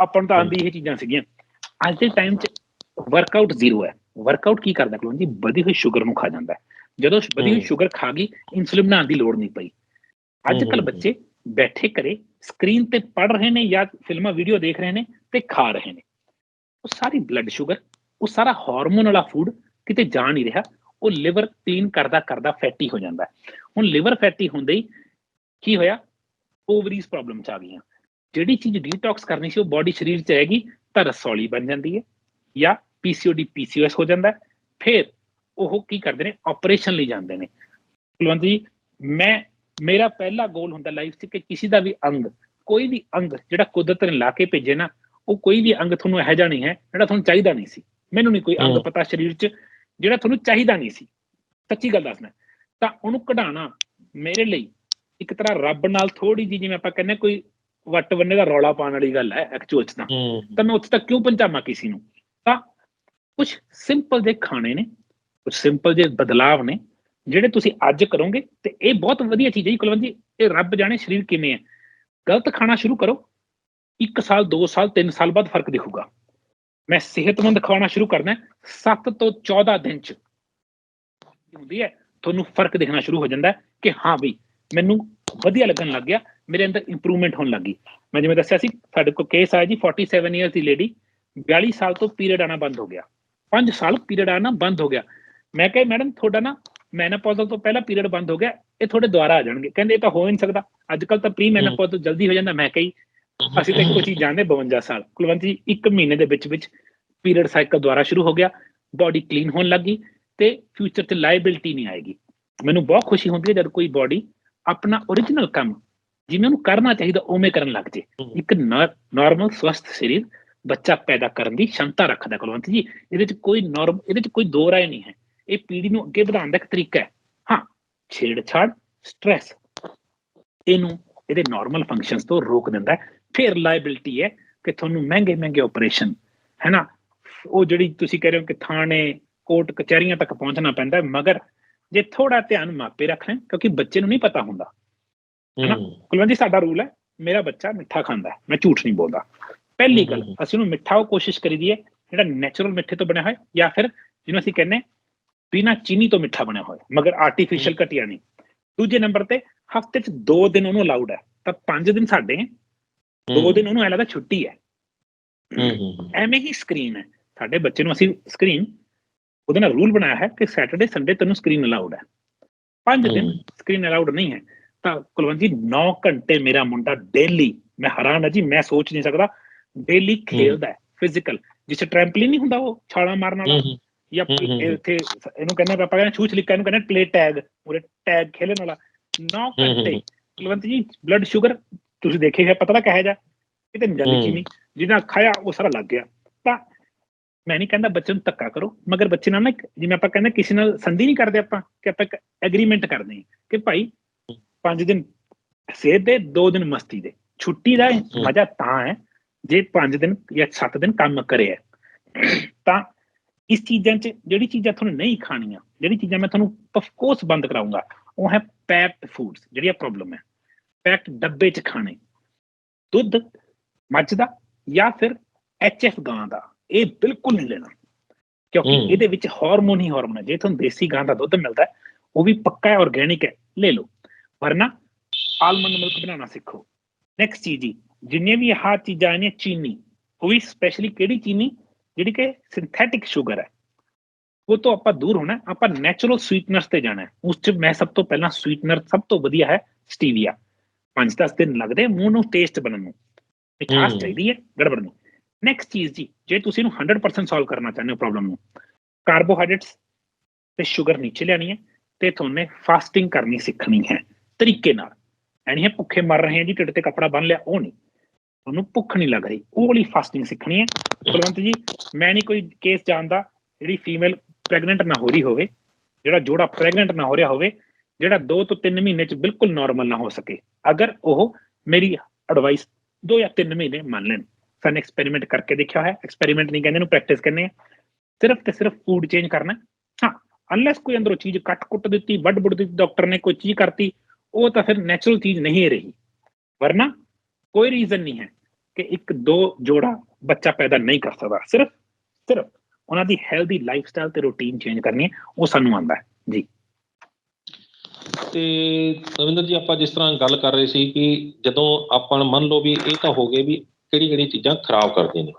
ਆਪਾਂ ਨੂੰ ਤਾਂ ਆਂਦੀ ਇਹ ਚੀਜ਼ਾਂ ਸੀਗੀਆਂ। ਅੱਜ ਦੇ ਟਾਈਮ 'ਚ ਵਰਕਆਊਟ ਜ਼ੀਰੋ ਹੈ। ਵਰਕਆਊਟ ਕੀ ਕਰਦਾ ਕੋਲੋਂ ਜੀ ਵਧੀ ਹੋਈ ਸ਼ੂਗਰ ਨੂੰ ਖਾ ਜਾਂਦਾ ਹੈ। ਜਦੋਂ ਵਧੀ ਹੋਈ। ਸ਼ੂਗਰ ਖਾ ਗਈ ਇਨਸੂਲਿਨ ਬਣਾਉਣ ਦੀ ਲੋੜ ਨਹੀਂ ਪਈ। ਅੱਜ ਕੱਲ ਬੱਚੇ ਬੈਠੇ ਕਰੇ ਸਕਰੀਨ ਤੇ ਪੜ ਰਹੇ ਨੇ ਜਾਂ ਫਿਲਮਾਂ ਵੀਡੀਓ ਦੇਖ ਰਹੇ ਨੇ ਤੇ ਖਾ ਰਹੇ ਨੇ। ਉਹ ਸਾਰੀ ਬਲੱਡ ਸ਼ੂਗਰ ਉਹ ਸਾਰਾ ਹਾਰਮੋਨ ਵਾਲਾ ਫੂਡ ਕਿਤੇ ਜਾ ਨਹੀਂ ਰਿਹਾ। ਉਹ ਲਿਵਰ ਕਲੀਨ ਕਰਦਾ ਕਰਦਾ ਫੈਟੀ ਹੋ ਜਾਂਦਾ। ਹੁਣ ਲਿਵਰ ਫੈਟੀ ਹੁੰਦੇ ਹੀ ਕੀ ਹੋਇਆ? ਓਵਰੀਜ਼ ਪ੍ਰੋਬਲਮ ਚ ਆ ਗਈਆਂ। ਜਿਹੜੀ ਚੀਜ਼ ਡੀਟੌਕਸ ਕਰਨੀ ਸੀ ਉਹ ਬਾਡੀ ਸਰੀਰ ਚ ਆਏਗੀ ਤਾਂ ਰਸੌਲੀ ਬਣ ਜਾਂਦੀ ਹੈ। ਜਾਂ ਪੀਸੀਓਡੀ ਪੀਸੀਓਐਸ ਹੋ ਜਾਂਦਾ। ਫਿਰ ਉਹ ਕੀ ਕਰਦੇ ਨੇ? ਆਪਰੇਸ਼ਨ ਲਈ ਜਾਂਦੇ ਨੇ। ਕੁਲਵੰਤ ਜੀ ਮੈਂ ਮੇਰਾ ਪਹਿਲਾ ਗੋਲ ਹੁੰਦਾ ਲਾਈਫ 'ਚ ਕਿ ਕਿਸੇ ਦਾ ਵੀ ਅੰਗ ਕੋਈ ਵੀ ਅੰਗ ਜਿਹੜਾ ਕੁਦਰਤ ਨੇ ਲਾ ਕੇ ਭੇਜੇ ਨਾ ਉਹ ਕੋਈ ਵੀ ਅੰਗ ਤੁਹਾਨੂੰ ਇਹੋ ਜਿਹਾ ਨਹੀਂ ਹੈ ਜਿਹੜਾ ਤੁਹਾਨੂੰ ਚਾਹੀਦਾ ਨਹੀਂ ਸੀ। ਮੈਨੂੰ ਨਹੀਂ ਕੋਈ ਅੰਗ। ਪਤਾ ਸਰੀਰ 'ਚ ਜਿਹੜਾ ਤੁਹਾਨੂੰ ਚਾਹੀਦਾ ਨਹੀਂ ਸੀ। ਸੱਚੀ ਗੱਲ ਦੱਸਣਾ ਤਾਂ ਉਹਨੂੰ ਕਢਾਣਾ ਮੇਰੇ ਲਈ ਇੱਕ ਤਰ੍ਹਾਂ ਰੱਬ ਨਾਲ ਥੋੜੀ ਜਿਹੀ ਜਿਵੇਂ ਆਪਾਂ ਕਹਿੰਦੇ ਕੋਈ ਵੱਟ ਬੰਨੇ ਦਾ ਰੌਲਾ ਪਾਉਣ ਵਾਲੀ ਗੱਲ ਹੈ ਐਕਚੁਅਲ 'ਚ ਤਾਂ। ਤਾਂ ਮੈਂ ਉੱਥੇ ਤੱਕ ਕਿਉਂ ਪਹੁੰਚਾਵਾਂ ਕਿਸੇ ਨੂੰ? ਤਾਂ ਕੁਝ ਸਿੰਪਲ ਜਿਹੇ ਖਾਣੇ ਨੇ ਕੁਝ ਸਿੰਪਲ ਜਿਹੇ ਬਦਲਾਵ ਨੇ, ਜਿਹੜੇ ਤੁਸੀਂ ਅੱਜ ਕਰੋਗੇ ਤੇ ਇਹ ਬਹੁਤ ਵਧੀਆ ਚੀਜ਼ ਹੈ ਜੀ ਕੁਲਵੰਤ ਜੀ, ਇਹ ਰੱਬ ਜਾਣੇ ਸਰੀਰ ਕਿਵੇਂ ਹੈ। ਗਲਤ ਖਾਣਾ ਸ਼ੁਰੂ ਕਰੋ 1 ਸਾਲ 2 ਸਾਲ 3 ਸਾਲ ਬਾਅਦ ਫ਼ਰਕ ਦਿਖੂਗਾ। ਮੈਂ ਸਿਹਤਮੰਦ ਖਾਣਾ ਸ਼ੁਰੂ ਕਰਨਾ 7 ਤੋਂ 14 ਦਿਨ ਚ। ਹੁੰਦੀ ਹੈ, ਤੁਹਾਨੂੰ ਫ਼ਰਕ ਦਿਖਣਾ ਸ਼ੁਰੂ ਹੋ ਜਾਂਦਾ ਕਿ ਹਾਂ ਬਈ, ਮੈਨੂੰ ਵਧੀਆ ਲੱਗਣ ਲੱਗ ਗਿਆ, ਮੇਰੇ ਅੰਦਰ ਇੰਪਰੂਵਮੈਂਟ ਹੋਣ ਲੱਗੀ ਮੈਂ ਜਿਵੇਂ ਦੱਸਿਆ ਸੀ, ਸਾਡੇ ਕੋਲ ਕੇਸ ਆਇਆ ਜੀ 47 ਇਅਰਸ ਦੀ ਲੇਡੀ 42 ਸਾਲ ਤੋਂ ਪੀਰੀਅਡ ਆਣਾ ਬੰਦ ਹੋ ਗਿਆ। 5 ਸਾਲ ਪੀਰੀਅਡ ਆਣਾ ਬੰਦ ਹੋ ਗਿਆ। ਮੈਂ ਕਿਹਾ ਮੈਡਮ ਤੁਹਾਡਾ ਨਾ ਮੈਨੋਪੌਜ਼ਲ ਤੋਂ ਪਹਿਲਾਂ ਪੀਰੀਅਡ ਬੰਦ ਹੋ ਗਿਆ। ਇਹ ਤੁਹਾਡੇ ਦੁਆਰਾ ਆ ਜਾਣਗੇ। ਕਹਿੰਦੇ ਇਹ ਤਾਂ ਹੋ ਹੀ ਨਹੀਂ ਸਕਦਾ। ਅੱਜ ਕੱਲ ਤਾਂ ਪ੍ਰੀ ਮੈਨੋਪੌਜ਼ ਤੋਂ ਜਲਦੀ ਹੋ ਜਾਂਦਾ। ਮੈਂ ਕਹੀ ਅਸੀਂ ਤਾਂ ਇੱਕੋ ਚੀਜ਼ ਜਾਣਦੇ 52 ਸਾਲ। ਕੁਲਵੰਤ ਜੀ 1 ਮਹੀਨੇ ਦੇ ਵਿੱਚ ਵਿੱਚ ਪੀਰੀਅਡ ਸਾਈਕਲ ਦੁਆਰਾ ਸ਼ੁਰੂ ਹੋ ਗਿਆ। ਬਾਡੀ ਕਲੀਨ ਹੋਣ ਲੱਗੀ ਤੇ ਫਿਊਚਰ ਤੇ ਲਾਇਬਿਲਿਟੀ ਨਹੀਂ ਆਏਗੀ। ਮੈਨੂੰ ਬਹੁਤ ਖੁਸ਼ੀ ਹੁੰਦੀ ਹੈ ਜਦ ਕੋਈ ਬਾਡੀ ਆਪਣਾ origignal ਕੰਮ ਜਿਵੇਂ ਉਹਨੂੰ ਕਰਨਾ ਚਾਹੀਦਾ ਉਵੇਂ ਕਰਨ ਲੱਗ ਜੇ। ਇੱਕ ਨਾਰਮਲ ਸਵਸਥ ਸਰੀਰ ਬੱਚਾ ਪੈਦਾ ਕਰਨ ਦੀ ਸ਼ਮਤਾ ਰੱਖਦਾ ਕੁਲਵੰਤ ਜੀ। ਇਹਦੇ ਚ ਕੋਈ ਨਾਰਮ ਇਹਦੇ ਚ ਕੋਈ ਦੋ ਰਾਏ ਨਹੀਂ ਹੈ। ਇਹ ਪੀੜ੍ਹੀ ਨੂੰ ਅੱਗੇ ਵਧਾਉਣ ਦਾ ਇੱਕ ਤਰੀਕਾ ਹੈ। ਹਾਂ ਛੇੜਛਾੜ ਸਟ੍ਰੈਸ ਇਹਨੂੰ ਇਹਦੇ ਨਾਰਮਲ ਫੰਕਸ਼ਨਸ ਤੋਂ ਰੋਕ ਦਿੰਦਾ ਹੈ। ਫਿਰ ਲਾਇਬਿਲਿਟੀ ਹੈ ਕਿ ਤੁਹਾਨੂੰ ਮਹਿੰਗੇ ਮਹਿੰਗੇ ਆਪਰੇਸ਼ਨ ਹੈ ਨਾ ਉਹ ਜਿਹੜੀ ਤੁਸੀਂ ਕਹਿ ਰਹੇ ਹੋ ਕਿ ਥਾਣੇ ਕੋਰਟ ਕਚਹਿਰੀਆਂ ਤੱਕ ਪਹੁੰਚਣਾ ਪੈਂਦਾ ਮਗਰ ਜੇ ਥੋੜਾ ਧਿਆਨ ਮਾਪੇ ਰੱਖ ਲੈਣ ਕਿਉਂਕਿ ਬੱਚੇ ਨੂੰ ਨਹੀਂ ਪਤਾ ਹੁੰਦਾ। ਹਨਾ? ਕੁਲਵੰਤ ਜੀ ਸਾਡਾ ਰੂਲ ਹੈ ਮੇਰਾ ਬੱਚਾ ਮਿੱਠਾ ਖਾਂਦਾ ਮੈਂ ਝੂਠ ਨਹੀਂ ਬੋਲਦਾ। ਪਹਿਲੀ ਗੱਲ ਅਸੀਂ ਉਹਨੂੰ ਮਿੱਠਾ ਉਹ ਕੋਸ਼ਿਸ਼ ਕਰੀਦੀ ਹੈ ਜਿਹੜਾ ਨੈਚੁਰਲ ਮਿੱਠੇ ਤੋਂ ਬਣਿਆ ਹੋਇਆ ਜਾਂ ਫਿਰ ਜਿਹਨੂੰ ਅਸੀਂ ਕਹਿੰਦੇ ਬਿਨਾ ਚੀਨੀ ਤੋਂ ਮਿੱਠਾ ਬਣਿਆ ਹੋਇਆ ਮਗਰ ਆਰਟੀਫੀਸ਼ੀਅਲ ਘਟੀਆ ਨਹੀਂ। ਦੂਜੇ ਨੰਬਰ ਤੇ ਹਫ਼ਤੇ 'ਚ 2 ਦਿਨ ਉਹਨੂੰ ਅਲਾਉਡ ਹੈ ਤਾਂ 5 ਦਿਨ ਸਾਡੇ ਹੈ 2 ਦਿਨ ਉਹਨੂੰ ਐ ਲੱਗਦਾ ਛੁੱਟੀ ਹੈ। ਹੂੰ ਹੂੰ ਐਵੇਂ ਹੀ ਸਕਰੀਨ ਹੈ। ਸਾਡੇ ਬੱਚੇ ਨੂੰ ਅਸੀਂ ਸਕਰੀਨ ਉਹਦੇ ਨਾਲ ਰੂਲ ਬਣਾਇਆ ਹੈ ਕਿ ਸੈਟਰਡੇ ਸੰਡੇ ਤੈਨੂੰ ਸਕਰੀਨ ਅਲਾਉਡ ਹੈ। 5 ਦਿਨ। ਸਕਰੀਨ ਅਲਾਉਡ ਨਹੀਂ ਹੈ। ਤਾਂ ਕੁਲਵੰਤ ਜੀ 9 ਘੰਟੇ ਮੇਰਾ ਮੁੰਡਾ ਡੇਲੀ ਮੈਂ ਹੈਰਾਨ ਹਾਂ ਜੀ ਮੈਂ ਸੋਚ ਨਹੀਂ ਸਕਦਾ ਡੇਲੀ ਖੇਲਦਾ ਫਿਜ਼ੀਕਲ ਜਿਸ ਟ੍ਰੈਂਪਲਿਨ ਨਹੀਂ ਹੁੰਦਾ ਉਹ ਛਾਲਾਂ ਮਾਰਨ ਵਾਲਾ। ਜਾਂ। ਇੱਥੇ ਇਹਨੂੰ ਕਹਿੰਦੇ ਪਾਪਾ ਕਹਿੰਦੇ ਛੂਛ ਲਿਖਾ ਇਹਨੂੰ ਕਹਿੰਦੇ ਪਲੇ ਟੈਗ ਉਹਦੇ ਟੈਗ ਖੇਲਣ ਵਾਲਾ। 9 ਹਮ, ਹਮ, ਘੰਟੇ। ਕੁਲਵੰਤ ਜੀ ਬਲੱਡ ਸ਼ੂਗਰ ਤੁਸੀਂ ਦੇਖੇ ਹੈ ਪਤਾ ਤਾਂ ਕਹੇ ਜਾ ਕਿਤੇ ਹਮ। ਚੀਨੀ। ਜਿਹਨਾਂ ਖਾਇਆ ਉਹ ਸਾਰਾ ਲੱਗ ਗਿਆ। ਤਾਂ ਮੈਂ ਨਹੀਂ ਕਹਿੰਦਾ ਬੱਚੇ ਨੂੰ ਧੱਕਾ ਕਰੋ ਮਗਰ ਬੱਚੇ ਨਾਲ ਨਾ ਜਿਵੇਂ ਆਪਾਂ ਕਹਿੰਦੇ ਕਿਸੇ ਨਾਲ ਸੰਧੀ ਨਹੀਂ ਕਰਦੇ ਆਪਾਂ ਕਿ ਆਪਾਂ ਇੱਕ ਐਗਰੀਮੈਂਟ ਕਰਦੇ ਹਾਂ ਕਿ ਭਾਈ 5 ਦਿਨ ਸਿਹਤ ਦੇ 2 ਦਿਨ ਮਸਤੀ ਦੇ। ਛੁੱਟੀ ਦਾ ਮਜ਼ਾ ਤਾਂ ਹੈ ਜੇ 5 ਦਿਨ ਜਾਂ 7 ਦਿਨ ਕੰਮ ਕਰਿਆ ਤਾਂ ਇਸ ਚੀਜ਼ਾਂ 'ਚ ਜਿਹੜੀ ਚੀਜ਼ਾਂ ਤੁਹਾਨੂੰ ਨਹੀਂ ਖਾਣੀਆਂ ਜਿਹੜੀ ਚੀਜ਼ਾਂ ਮੈਂ ਤੁਹਾਨੂੰ ਪਫਕੋਰਸ ਬੰਦ ਕਰਾਉਂਗਾ ਉਹ ਹੈ ਪੈਕਡ ਫੂਡਸ ਜਿਹੜੀ ਆ ਪ੍ਰੋਬਲਮ ਹੈ। ਪੈਕਡ ਡੱਬੇ 'ਚ ਖਾਣੇ। ਦੁੱਧ ਮੱਝ ਦਾ ਜਾਂ ਫਿਰ ਐਚਐਫ ਗਾਂ ਦਾ ਇਹ ਬਿਲਕੁਲ ਨਹੀਂ ਲੈਣਾ। ਕਿਉਂਕਿ। ਇਹਦੇ ਵਿੱਚ ਹਾਰਮੋਨ ਹੀ ਹਾਰਮੋਨ ਹੈ। ਜੇ ਤੁਹਾਨੂੰ ਦੇਸੀ ਗਾਂ ਦਾ ਦੁੱਧ ਮਿਲਦਾ ਹੈ ਉਹ ਵੀ ਪੱਕਾ ਹੈ ਆਰਗੇਨਿਕ ਹੈ ਲੈ ਲਓ। ਵਰਨਾ ਆਲਮੰਡ ਮਿਲਕ ਬਣਾਉਣਾ ਸਿੱਖੋ। ਨੈਕਸਟ ਚੀਜ਼ ਜੀ ਜਿੰਨੇ ਵੀ ਆਹ ਚੀਜ਼ਾਂ ਨੇ ਚੀਨੀ ਉਹ ਵੀ ਸਪੈਸ਼ਲੀ ਕਿਹੜੀ ਚੀਨੀ? ਜਿਹੜੀ ਕਿ ਸਿੰਥੈਟਿਕ ਸ਼ੂਗਰ ਹੈ। ਉਹ ਤੋਂ ਆਪਾਂ ਦੂਰ ਹੋਣਾ ਹੈ, ਆਪਾਂ ਨੈਚੁਰਲ ਸਵੀਟਨਰਸ ਤੇ ਜਾਣਾ ਹੈ। ਉਸ ਚ ਮੈਂ ਸਭ ਤੋਂ ਪਹਿਲਾਂ ਸਵੀਟਨਰ ਸਭ ਤੋਂ ਵਧੀਆ ਹੈ ਸਟੀਵੀਆ 5-10 ਦਿਨ ਲੱਗਦੇ ਮੂੰਹ ਨੂੰ ਟੇਸਟ ਬਣਨ ਨੂੰ। ਮਿਠਾਸ। ਚਾਹੀਦੀ ਹੈ ਗੜਬੜ ਨਹੀਂ। ਨੈਕਸਟ ਚੀਜ਼ ਜੀ ਜੇ ਤੁਸੀਂ ਇਹਨੂੰ 100% ਸੋਲਵ ਕਰਨਾ ਚਾਹੁੰਦੇ ਹੋ ਪ੍ਰੋਬਲਮ ਨੂੰ ਕਾਰਬੋਹਾਈਡਰੇਟਸ ਤੇ ਸ਼ੂਗਰ ਨੀਚੇ ਲਿਆਣੀ ਹੈ ਤੇ ਤੁਹਾਨੂੰ ਫਾਸਟਿੰਗ ਕਰਨੀ ਸਿੱਖਣੀ ਹੈ ਤਰੀਕੇ ਨਾਲ। ਐਨੀ ਹੈ ਭੁੱਖੇ ਮਰ ਰਹੇ ਆ ਜੀ ਢਿੱਡ ਤੇ ਕੱਪੜਾ ਬੰਨ ਲਿਆ ਉਹ ਨਹੀਂ। ਤੁਹਾਨੂੰ ਭੁੱਖ ਨਹੀਂ ਲੱਗ ਰਹੀ। ਉਹ ਵਾਲੀ ਫਾਸਟਿੰਗ ਸਿੱਖਣੀ ਹੈ। ਕੁਲਵੰਤ ਜੀ, ਮੈਂ ਨਹੀਂ ਕੋਈ ਕੇਸ ਜਾਣਦਾ ਜਿਹੜੀ ਫੀਮੇਲ ਪ੍ਰੈਗਨੈਂਟ ਨਾ ਹੋ ਰਹੀ ਹੋਵੇ, ਜਿਹੜਾ ਜੋੜਾ ਪ੍ਰੈਗਨੈਂਟ ਨਾ ਹੋ ਰਿਹਾ ਹੋਵੇ, ਜਿਹੜਾ 2 ਤੋਂ 3 ਮਹੀਨੇ ਚ ਬਿਲਕੁਲ ਨਾਰਮਲ ਨਾ ਹੋ ਸਕੇ। ਅਗਰ ਉਹ ਮੇਰੀ ਐਡਵਾਈਸ 2 ਜਾਂ 3 ਮਹੀਨੇ ਮੰਨ ਲੈਣ। ਸਾਨੂੰ ਐਕਸਪੈਰੀਮੈਂਟ ਕਰਕੇ ਦੇਖਿਆ ਹੋਇਆ। ਐਕਸਪੈਰੀਮੈਂਟ ਨਹੀਂ ਕਹਿੰਦੇ, ਇਹਨੂੰ ਪ੍ਰੈਕਟਿਸ ਕਰਨੀ ਆ ਸਿਰਫ ਤੇ ਸਿਰਫ ਫੂਡ ਚੇਂਜ ਕਰਨਾ। ਹਾਂ ਅਨਲੈਸ ਕੋਈ ਅੰਦਰੋਂ ਚੀਜ਼ ਕੱਟ ਕੁੱਟ ਦਿੱਤੀ ਵੱਡ ਵੱਡ ਦਿੱਤੀ ਡਾਕਟਰ ਨੇ ਕੋਈ ਚੀਜ਼ ਕਰਤੀ, ਉਹ ਤਾਂ ਫਿਰ ਨੈਚੁਰਲ ਚੀਜ਼ ਨਹੀਂ ਰਹੀ। ਵਰਨਾ ਕੋਈ ਰੀਜ਼ਨ ਨਹੀਂ ਹੈ ਕਿ ਇੱਕ ਦੋ ਜੋੜਾ ਬੱਚਾ ਪੈਦਾ ਨਹੀਂ ਕਰ ਸਕਦਾ। ਸਿਰਫ ਸਿਰਫ ਉਹਨਾਂ ਦੀ ਹੈਲਦੀ ਲਾਈਫਸਟਾਈਲ ਤੇ ਰੂਟੀਨ ਚੇਂਜ ਕਰਨੀ ਹੈ ਉਹ ਸਾਨੂੰ ਆਂਦਾ ਹੈ। ਜੀ। ਤੇ ਰਵਿੰਦਰ ਜੀ ਆਪਾਂ ਜਿਸ ਤਰ੍ਹਾਂ ਗੱਲ ਕਰ ਰਹੇ ਸੀ ਕਿ ਜਦੋਂ ਆਪਾਂ ਮੰਨ ਲਓ ਵੀ ਇਹ ਤਾਂ ਹੋ ਗਏ ਵੀ ਕਿਹੜੀ ਕਿਹੜੀ ਚੀਜ਼ਾਂ ਖਰਾਬ ਕਰਦੀਆਂ ਨੇ।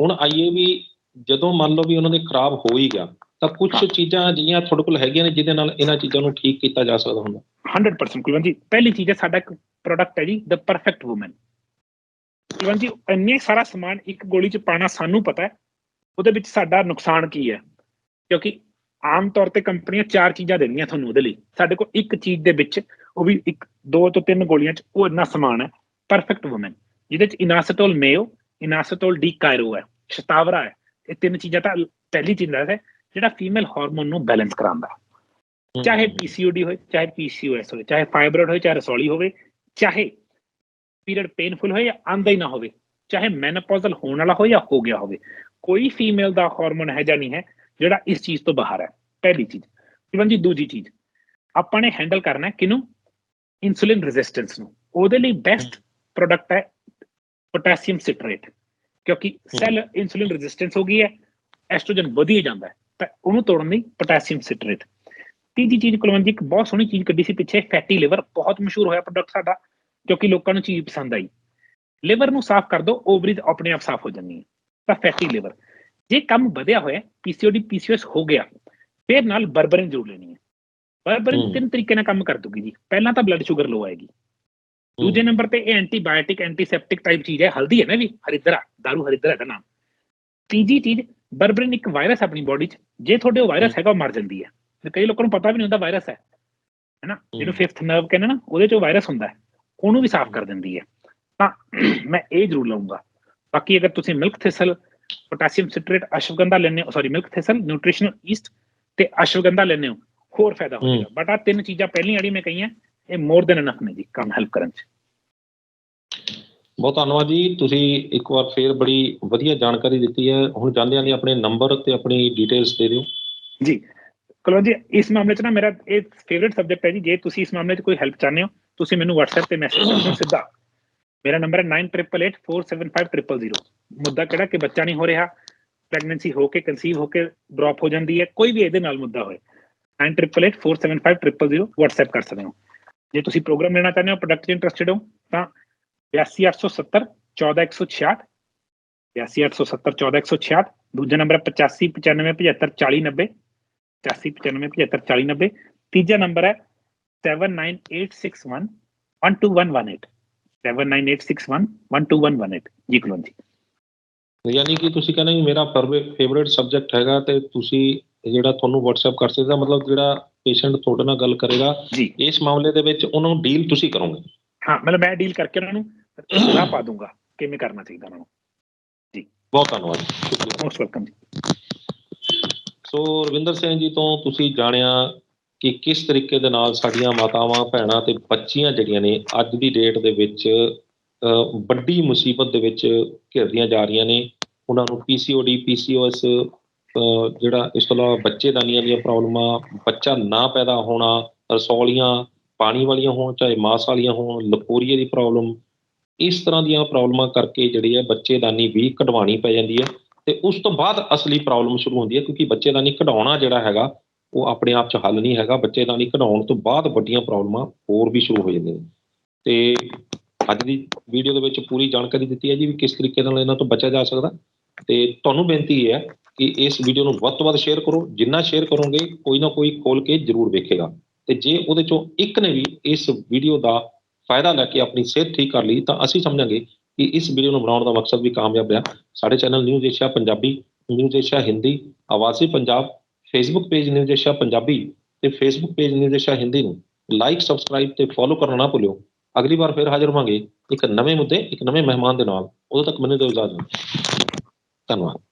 ਹੁਣ ਆਈਏ ਵੀ ਜਦੋਂ ਮੰਨ ਲਓ ਵੀ ਉਹਨਾਂ ਦੇ ਖਰਾਬ ਹੋ ਹੀ ਗਿਆ ਤਾਂ ਕੁਝ। ਚੀਜ਼ਾਂ ਜਿਹੜੀਆਂ ਤੁਹਾਡੇ ਕੋਲ ਹੈਗੀਆਂ ਨੇ ਜਿਹਦੇ ਨਾਲ ਇਹਨਾਂ ਚੀਜ਼ਾਂ ਨੂੰ ਠੀਕ ਕੀਤਾ ਜਾ ਸਕਦਾ ਹੁੰਦਾ? 100% ਕੁਲਵੰਤ ਜੀ ਪਹਿਲੀ ਚੀਜ਼ ਹੈ ਸਾਡਾ ਇੱਕ ਪ੍ਰੋਡਕਟ ਹੈ ਜੀ ਦ ਪਰਫੈਕਟ ਔਮਨ ਕੁਲਵੰਤ ਜੀ ਇੰਨੇ ਸਾਰਾ ਸਮਾਨ ਇੱਕ ਗੋਲੀ ਚ ਪਾਣਾ ਸਾਨੂੰ ਪਤਾ ਹੈ ਉਹਦੇ ਵਿੱਚ ਸਾਡਾ ਨੁਕਸਾਨ ਕੀ ਹੈ? ਕਿਉਂਕਿ ਆਮ ਤੌਰ ਤੇ ਕੰਪਨੀਆਂ ਚਾਰ ਚੀਜ਼ਾਂ ਦਿੰਦੀਆਂ ਤੁਹਾਨੂੰ ਉਹਦੇ ਲਈ। ਸਾਡੇ ਕੋਲ ਇੱਕ ਚੀਜ਼ ਦੇ ਵਿੱਚ ਉਹ ਵੀ ਇੱਕ ਦੋ ਤੋਂ ਤਿੰਨ ਗੋਲੀਆਂ ਚ ਉਹ ਇੰਨਾ ਸਮਾਨ ਹੈ। ਪਰਫੈਕਟ ਔਮਨ ਜਿਹਦੇ ਚ ਇਨਾਸਟੋਲ ਮੇਓ ਇਨਾਸਟੋਲ ਡੀ ਕਾਇਰੋ ਹੈ ਸ਼ਤਾਵਰਾ ਹੈ। ਇਹ ਤਿੰਨ ਚੀਜ਼ਾਂ ਤਾਂ ਪਹਿਲੀ ਚੀਜ਼ ਹੈ ਜਿਹੜਾ ਫੀਮੇਲ ਹਾਰਮੋਨ ਨੂੰ ਬੈਲੈਂਸ ਕਰਾਉਂਦਾ ਚਾਹੇ ਪੀਸੀਓਡੀ ਹੋਏ ਚਾਹੇ ਪੀਸੀਓਐਸ ਹੋਵੇ ਚਾਹੇ ਫਾਈਬਰੋਇਡ ਹੋਵੇ ਚਾਹੇ ਰਸੌਲੀ ਹੋਵੇ ਚਾਹੇ ਪੀਰੀਅਡ ਪੇਨਫੁਲ ਹੋਏ ਜਾਂ ਆਂਦਾ ਹੀ ਨਾ ਹੋਵੇ ਚਾਹੇ ਮੈਨੋਪੌਜ਼ਲ ਹੋਣ ਵਾਲਾ ਹੋਵੇ ਜਾਂ ਹੋ ਗਿਆ ਹੋਵੇ ਕੋਈ ਫੀਮੇਲ ਦਾ ਹਾਰਮੋਨ ਹੈ ਜਾਂ ਨਹੀਂ ਹੈ ਜਿਹੜਾ ਇਸ ਚੀਜ਼ ਤੋਂ ਬਾਹਰ ਹੈ ਪਹਿਲੀ ਚੀਜ਼ ਇਵਨ ਜੀ ਦੂਜੀ ਚੀਜ਼ ਆਪਾਂ ਨੇ ਹੈਂਡਲ ਕਰਨਾ ਹੈ ਕਿਨੂੰ ਇਨਸੂਲਿਨ ਰੈਜ਼ਿਸਟੈਂਸ ਨੂੰ ਉਹਦੇ ਲਈ ਬੈਸਟ ਪ੍ਰੋਡਕਟ ਹੈ ਪੋਟਾਸੀਅਮ ਸਿਟਰੇਟ ਕਿਉਂਕਿ ਸੈਲ ਇਨਸੂਲਿਨ ਰੈਜ਼ਿਸਟੈਂਸ ਹੋ ਗਈ ਹੈ ਐਸਟ੍ਰੋਜਨ ਵਧੀ ਜਾਂਦਾ ਹੈ ਤਾਂ ਉਹਨੂੰ ਤੋੜਨ ਲਈ ਪੋਟਾਸੀਅਮ ਸਿਟਰੇਟ ਤੀਜੀ ਚੀਜ਼ ਕੁਲਵੰਤ ਜੀ ਇੱਕ ਬਹੁਤ ਸੋਹਣੀ ਚੀਜ਼ ਕੱਢੀ ਸੀ ਪਿੱਛੇ ਫੈਟੀ ਲਿਵਰ ਬਹੁਤ ਮਸ਼ਹੂਰ ਹੋਇਆ ਪ੍ਰੋਡਕਟ ਸਾਡਾ ਕਿਉਂਕਿ ਲੋਕਾਂ ਨੂੰ ਚੀਜ਼ ਪਸੰਦ ਆਈ। ਲਿਵਰ ਨੂੰ ਸਾਫ਼ ਕਰ ਦਿਓ ਓਵਰੀਜ਼ ਆਪਣੇ ਆਪ ਸਾਫ਼ ਹੋ ਜਾਂਦੀ ਹੈ। ਤਾਂ ਫੈਟੀ ਲਿਵਰ ਜੇ ਕੰਮ ਵਧਿਆ ਹੋਇਆ ਪੀਸੀਓਡੀ ਪੀਸੀਓਐਸ ਹੋ ਗਿਆ ਫਿਰ ਨਾਲ ਬਰਬਰਿਨ ਜ਼ਰੂਰ ਲੈਣੀ ਹੈ। ਬਰਬਰਿਨ। ਤਿੰਨ ਤਰੀਕੇ ਨਾਲ ਕੰਮ ਕਰ ਦੂਗੀ ਜੀ। ਪਹਿਲਾਂ ਤਾਂ ਬਲੱਡ ਸ਼ੂਗਰ ਲੋ ਆਏਗੀ। ਦੂਜੇ ਨੰਬਰ ਤੇ ਇਹ ਐਂਟੀਬਾਇਓਟਿਕ ਐਂਟੀਸੈਪਟਿਕ ਟਾਈਪ ਚੀਜ਼ ਹੈ। ਹਲਦੀ ਹੈ ਨਾ ਵੀ ਹਰਿਦਰਾ ਦਾਰੂ ਹਰਿਦਰਾ ਦਾ ਨਾਮ। ਤੀਜੀ ਚੀਜ਼ ਬਰਬਰਿਨ ਇੱਕ ਵਾਇਰਸ ਆਪਣੀ ਬਾਡੀ 'ਚ ਜੇ ਤੁਹਾਡੇ ਉਹ ਵਾਇਰਸ ਹੈਗਾ ਉਹ ਮਰ ਜਾਂਦੀ ਹੈ। ਕਈ ਲੋਕਾਂ ਨੂੰ ਪਤਾ ਵੀ ਨਹੀਂ ਹੁੰਦਾ ਵਾਇਰਸ ਹੈ। ਹੈਨਾ ਜਿਹਨੂੰ ਫਿਫਥ ਨਰਵ ਕਹਿੰਦੇ ਨਾ ਉਹਦੇ 'ਚ ਵਾਇਰਸ ਹੁੰਦਾ ਹੈ। ਉਹਨੂੰ ਵੀ ਸਾਫ਼ ਕਰ ਦਿੰਦੀ ਹੈ। ਤਾਂ ਮੈਂ ਇਹ ਜ਼ਰੂਰ ਲਵਾਂਗਾ ਬਾਕੀ ਅਗਰ ਤੁਸੀਂ milk thistle potassium citrate ashwagandha ਲੈਣੇ ਹੋ sorry milk thistle nutritional yeast ਤੇ ਅਸ਼ਵਗੰਧਾ ਲੈਣੇ ਹੋ ਹੋਰ ਫਾਇਦਾ ਹੋ ਹਮ। ਜਾਏਗਾ ਬਟ ਆ ਤਿੰਨ ਚੀਜ਼ਾਂ ਪਹਿਲੀਆਂ ਜਿਹੜੀ ਮੈਂ ਕਹੀਆਂ ਇਹ ਮੋਰ ਦੈਨ ਇਨਫ ਨੇ ਜੀ ਕੰਮ ਹੈਲਪ ਕਰਨ 'ਚ। ਬਹੁਤ ਧੰਨਵਾਦ ਜੀ। ਤੁਸੀਂ ਇੱਕ ਵਾਰ ਫੇਰ ਬੜੀ ਵਧੀਆ ਜਾਣਕਾਰੀ ਦਿੱਤੀ ਹੈ। ਹੁਣ ਜਾਂਦਿਆਂ ਲਈ ਆਪਣੇ ਨੰਬਰ ਤੇ ਆਪਣੀ ਡਿਟੇਲਸ ਦੇ ਦਿਓ। ਜੀ। ਕਲੋ ਜੀ ਇਸ ਮਾਮਲੇ 'ਚ ਨਾ ਮੇਰਾ ਇਹ ਫੇਵਰਿਟ ਸਬਜੈਕਟ ਹੈ ਜੀ। ਜੇ ਤੁਸੀਂ ਇਸ ਮਾਮਲੇ 'ਚ ਕੋਈ ਹੈਲਪ ਚਾਹੁੰਦੇ ਹੋ ਤੁਸੀਂ ਮੈਨੂੰ WhatsApp ਤੇ ਮੈਸੇਜ ਕਰ ਦਿਓ ਸਿੱਧਾ। ਮੇਰਾ ਨੰਬਰ ਹੈ 9888475000 ਮੁੱਦਾ ਕਿਹੜਾ ਕਿ ਬੱਚਾ ਨਹੀਂ ਹੋ ਰਿਹਾ ਪ੍ਰੈਗਨੈਂਸੀ ਹੋ ਕੇ ਕਨਸੀਵ ਹੋ ਕੇ ਡ੍ਰੌਪ ਹੋ ਜਾਂਦੀ ਹੈ, ਕੋਈ ਵੀ ਇਹਦੇ ਨਾਲ ਮੁੱਦਾ ਹੋਏ। 9888475000 WhatsApp ਕਰ ਸਕਦੇ ਹੋ। ਜੇ ਤੁਸੀਂ ਪ੍ਰੋਗਰਾਮ ਲੈਣਾ ਚਾਹੁੰਦੇ ਹੋ ਪ੍ਰੋਡਕਟ 'ਚ ਇੰਟਰਸਟਿਡ ਹੋ, ਤਾਂ 82870 14166 82870 14166 ਦੂਜਾ ਨੰਬਰ ਹੈ 8595754090 8595754090 ਤੀਜਾ ਨੰਬਰ ਹੈ 79861 12118 79861 ਜੀ ਕਲੋਨ ਜੀ। ਯਾਨੀ ਕਿ ਤੁਸੀਂ ਕਹਿੰਦੇ ਮੇਰਾ ਫੇਵਰਿਟ ਸਬਜੈਕਟ ਹੈਗਾ ਤੇ ਤੁਸੀਂ ਜਿਹੜਾ ਤੁਹਾਨੂੰ WhatsApp ਕਰ ਸਕਦਾ ਮਤਲਬ ਜਿਹੜਾ ਪੇਸ਼ੈਂਟ ਤੁਹਾਡੇ ਨਾਲ ਗੱਲ ਕਰੇਗਾ ਜੀ। ਇਸ ਮਾਮਲੇ ਦੇ ਵਿੱਚ ਉਹਨਾਂ ਨੂੰ ਡੀਲ ਤੁਸੀਂ ਕਰੋਗੇ। ਹਾਂ ਮਤਲਬ ਮੈਂ ਡੀਲ ਕਰਕੇ ਉਹਨਾਂ ਨੂੰ ਸਲਾਹ ਪਾ ਦੂੰਗਾ ਕਿਵੇਂ ਕਰਨਾ ਚਾਹੀਦਾ ਉਹਨਾਂ ਨੂੰ। ਬਹੁਤ ਧੰਨਵਾਦ। ਮੋਸਟ ਵੈਲਕਮ ਜੀ। ਸੋ ਰਵਿੰਦਰ ਸਿੰਘ ਜੀ ਤੋਂ ਤੁਸੀਂ ਜਾਣਿਆ ਕਿ ਕਿਸ ਤਰੀਕੇ ਦੇ ਨਾਲ ਸਾਡੀਆਂ ਮਾਤਾਵਾਂ, ਭੈਣਾਂ ਤੇ ਬੱਚੀਆਂ ਜਿਹੜੀਆਂ ਨੇ, ਅੱਜ ਦੀ ਡੇਟ ਦੇ ਵਿੱਚ ਵੱਡੀ ਮੁਸੀਬਤ ਦੇ ਵਿੱਚ ਘਿਰਦੀਆਂ ਜਾ ਰਹੀਆਂ ਨੇ। ਉਹਨਾਂ ਨੂੰ ਪੀਸੀਓਡੀ ਪੀਸੀਓਐਸ ਅਹ ਜਿਹੜਾ ਇਸ ਤੋਂ ਇਲਾਵਾ ਬੱਚੇਦਾਨੀਆਂ ਦੀਆਂ ਪ੍ਰੋਬਲਮਾਂ ਬੱਚਾ ਨਾ ਪੈਦਾ ਹੋਣਾ, ਰਸੌਲੀਆਂ, ਪਾਣੀ ਵਾਲੀਆਂ ਹੋਣ, ਚਾਹੇ ਮਾਸ ਵਾਲੀਆਂ ਹੋਣ, ਲਪੋਰੀਏ ਦੀ ਪ੍ਰੋਬਲਮ ਇਸ ਤਰ੍ਹਾਂ ਦੀਆਂ ਪ੍ਰੋਬਲਮਾਂ ਕਰਕੇ ਜਿਹੜੀ ਹੈ ਬੱਚੇਦਾਨੀ ਵੀ ਕਢਵਾਉਣੀ ਪੈ ਜਾਂਦੀ ਹੈ। ਤੇ ਉਸ ਤੋਂ ਬਾਅਦ ਅਸਲੀ ਪ੍ਰੋਬਲਮ ਸ਼ੁਰੂ ਹੁੰਦੀ ਹੈ, ਕਿਉਂਕਿ ਬੱਚੇਦਾਨੀ ਕਢਾਉਣਾ ਜਿਹੜਾ ਹੈਗਾ ਉਹ ਆਪਣੇ ਆਪ 'ਚ ਹੱਲ ਨਹੀਂ ਹੈਗਾ ਬੱਚੇਦਾਨੀ ਕਢਾਉਣ ਤੋਂ ਬਾਅਦ ਵੱਡੀਆਂ ਪ੍ਰੋਬਲਮਾਂ ਹੋਰ ਵੀ ਸ਼ੁਰੂ ਹੋ ਜਾਂਦੀਆਂ ਨੇ। ਤੇ ਅੱਜ ਦੀ ਵੀਡੀਓ ਦੇ ਵਿੱਚ ਪੂਰੀ ਜਾਣਕਾਰੀ ਦਿੱਤੀ ਹੈ ਜੀ ਵੀ ਕਿਸ ਤਰੀਕੇ ਨਾਲ ਇਹਨਾਂ ਤੋਂ ਬਚਿਆ ਜਾ ਸਕਦਾ। ਤੇ ਤੁਹਾਨੂੰ ਬੇਨਤੀ ਹੈ ਕਿ ਇਸ ਵੀਡੀਓ ਨੂੰ ਵੱਧ ਤੋਂ ਵੱਧ ਸ਼ੇਅਰ ਕਰੋ। ਜਿੰਨਾ ਸ਼ੇਅਰ ਕਰੋਗੇ, ਕੋਈ ਨਾ ਕੋਈ ਖੋਲ ਕੇ ਜ਼ਰੂਰ ਵੇਖੇਗਾ। ਤੇ ਜੇ ਉਹਦੇ ਚੋਂ ਇੱਕ ਨੇ ਵੀ ਇਸ ਵੀਡੀਓ ਦਾ ਫਾਇਦਾ ਲੈ ਕੇ ਆਪਣੀ ਸਿਹਤ ਠੀਕ ਕਰ ਲਈ, ਤਾਂ ਅਸੀਂ ਸਮਝਾਂਗੇ ਕਿ ਇਸ ਵੀਡੀਓ ਨੂੰ ਬਣਾਉਣ ਦਾ ਮਕਸਦ ਵੀ ਕਾਮਯਾਬ ਰਿਹਾ। ਸਾਡੇ channel News Asia Punjabi, News Asia Hindi, ਆਵਾਜ਼ੀ Punjab Facebook page News Asia Punjabi ਤੇ Facebook page News Asia Hindi ਨੂੰ ਲਾਈਕ ਸਬਸਕ੍ਰਾਈਬ ਤੇ ਫੋਲੋ ਕਰਨਾ ਨਾ ਭੁੱਲਿਓ। ਅਗਲੀ ਵਾਰ ਫਿਰ ਹਾਜ਼ਰ ਹੋਵਾਂਗੇ ਇੱਕ ਨਵੇਂ ਮੁੱਦੇ, ਇੱਕ ਨਵੇਂ ਮਹਿਮਾਨ ਦੇ ਨਾਲ। ਉਦੋਂ ਤੱਕ ਮੈਨੂੰ ਦਿਓ ਇਜਾਜ਼ਤ। ਧੰਨਵਾਦ।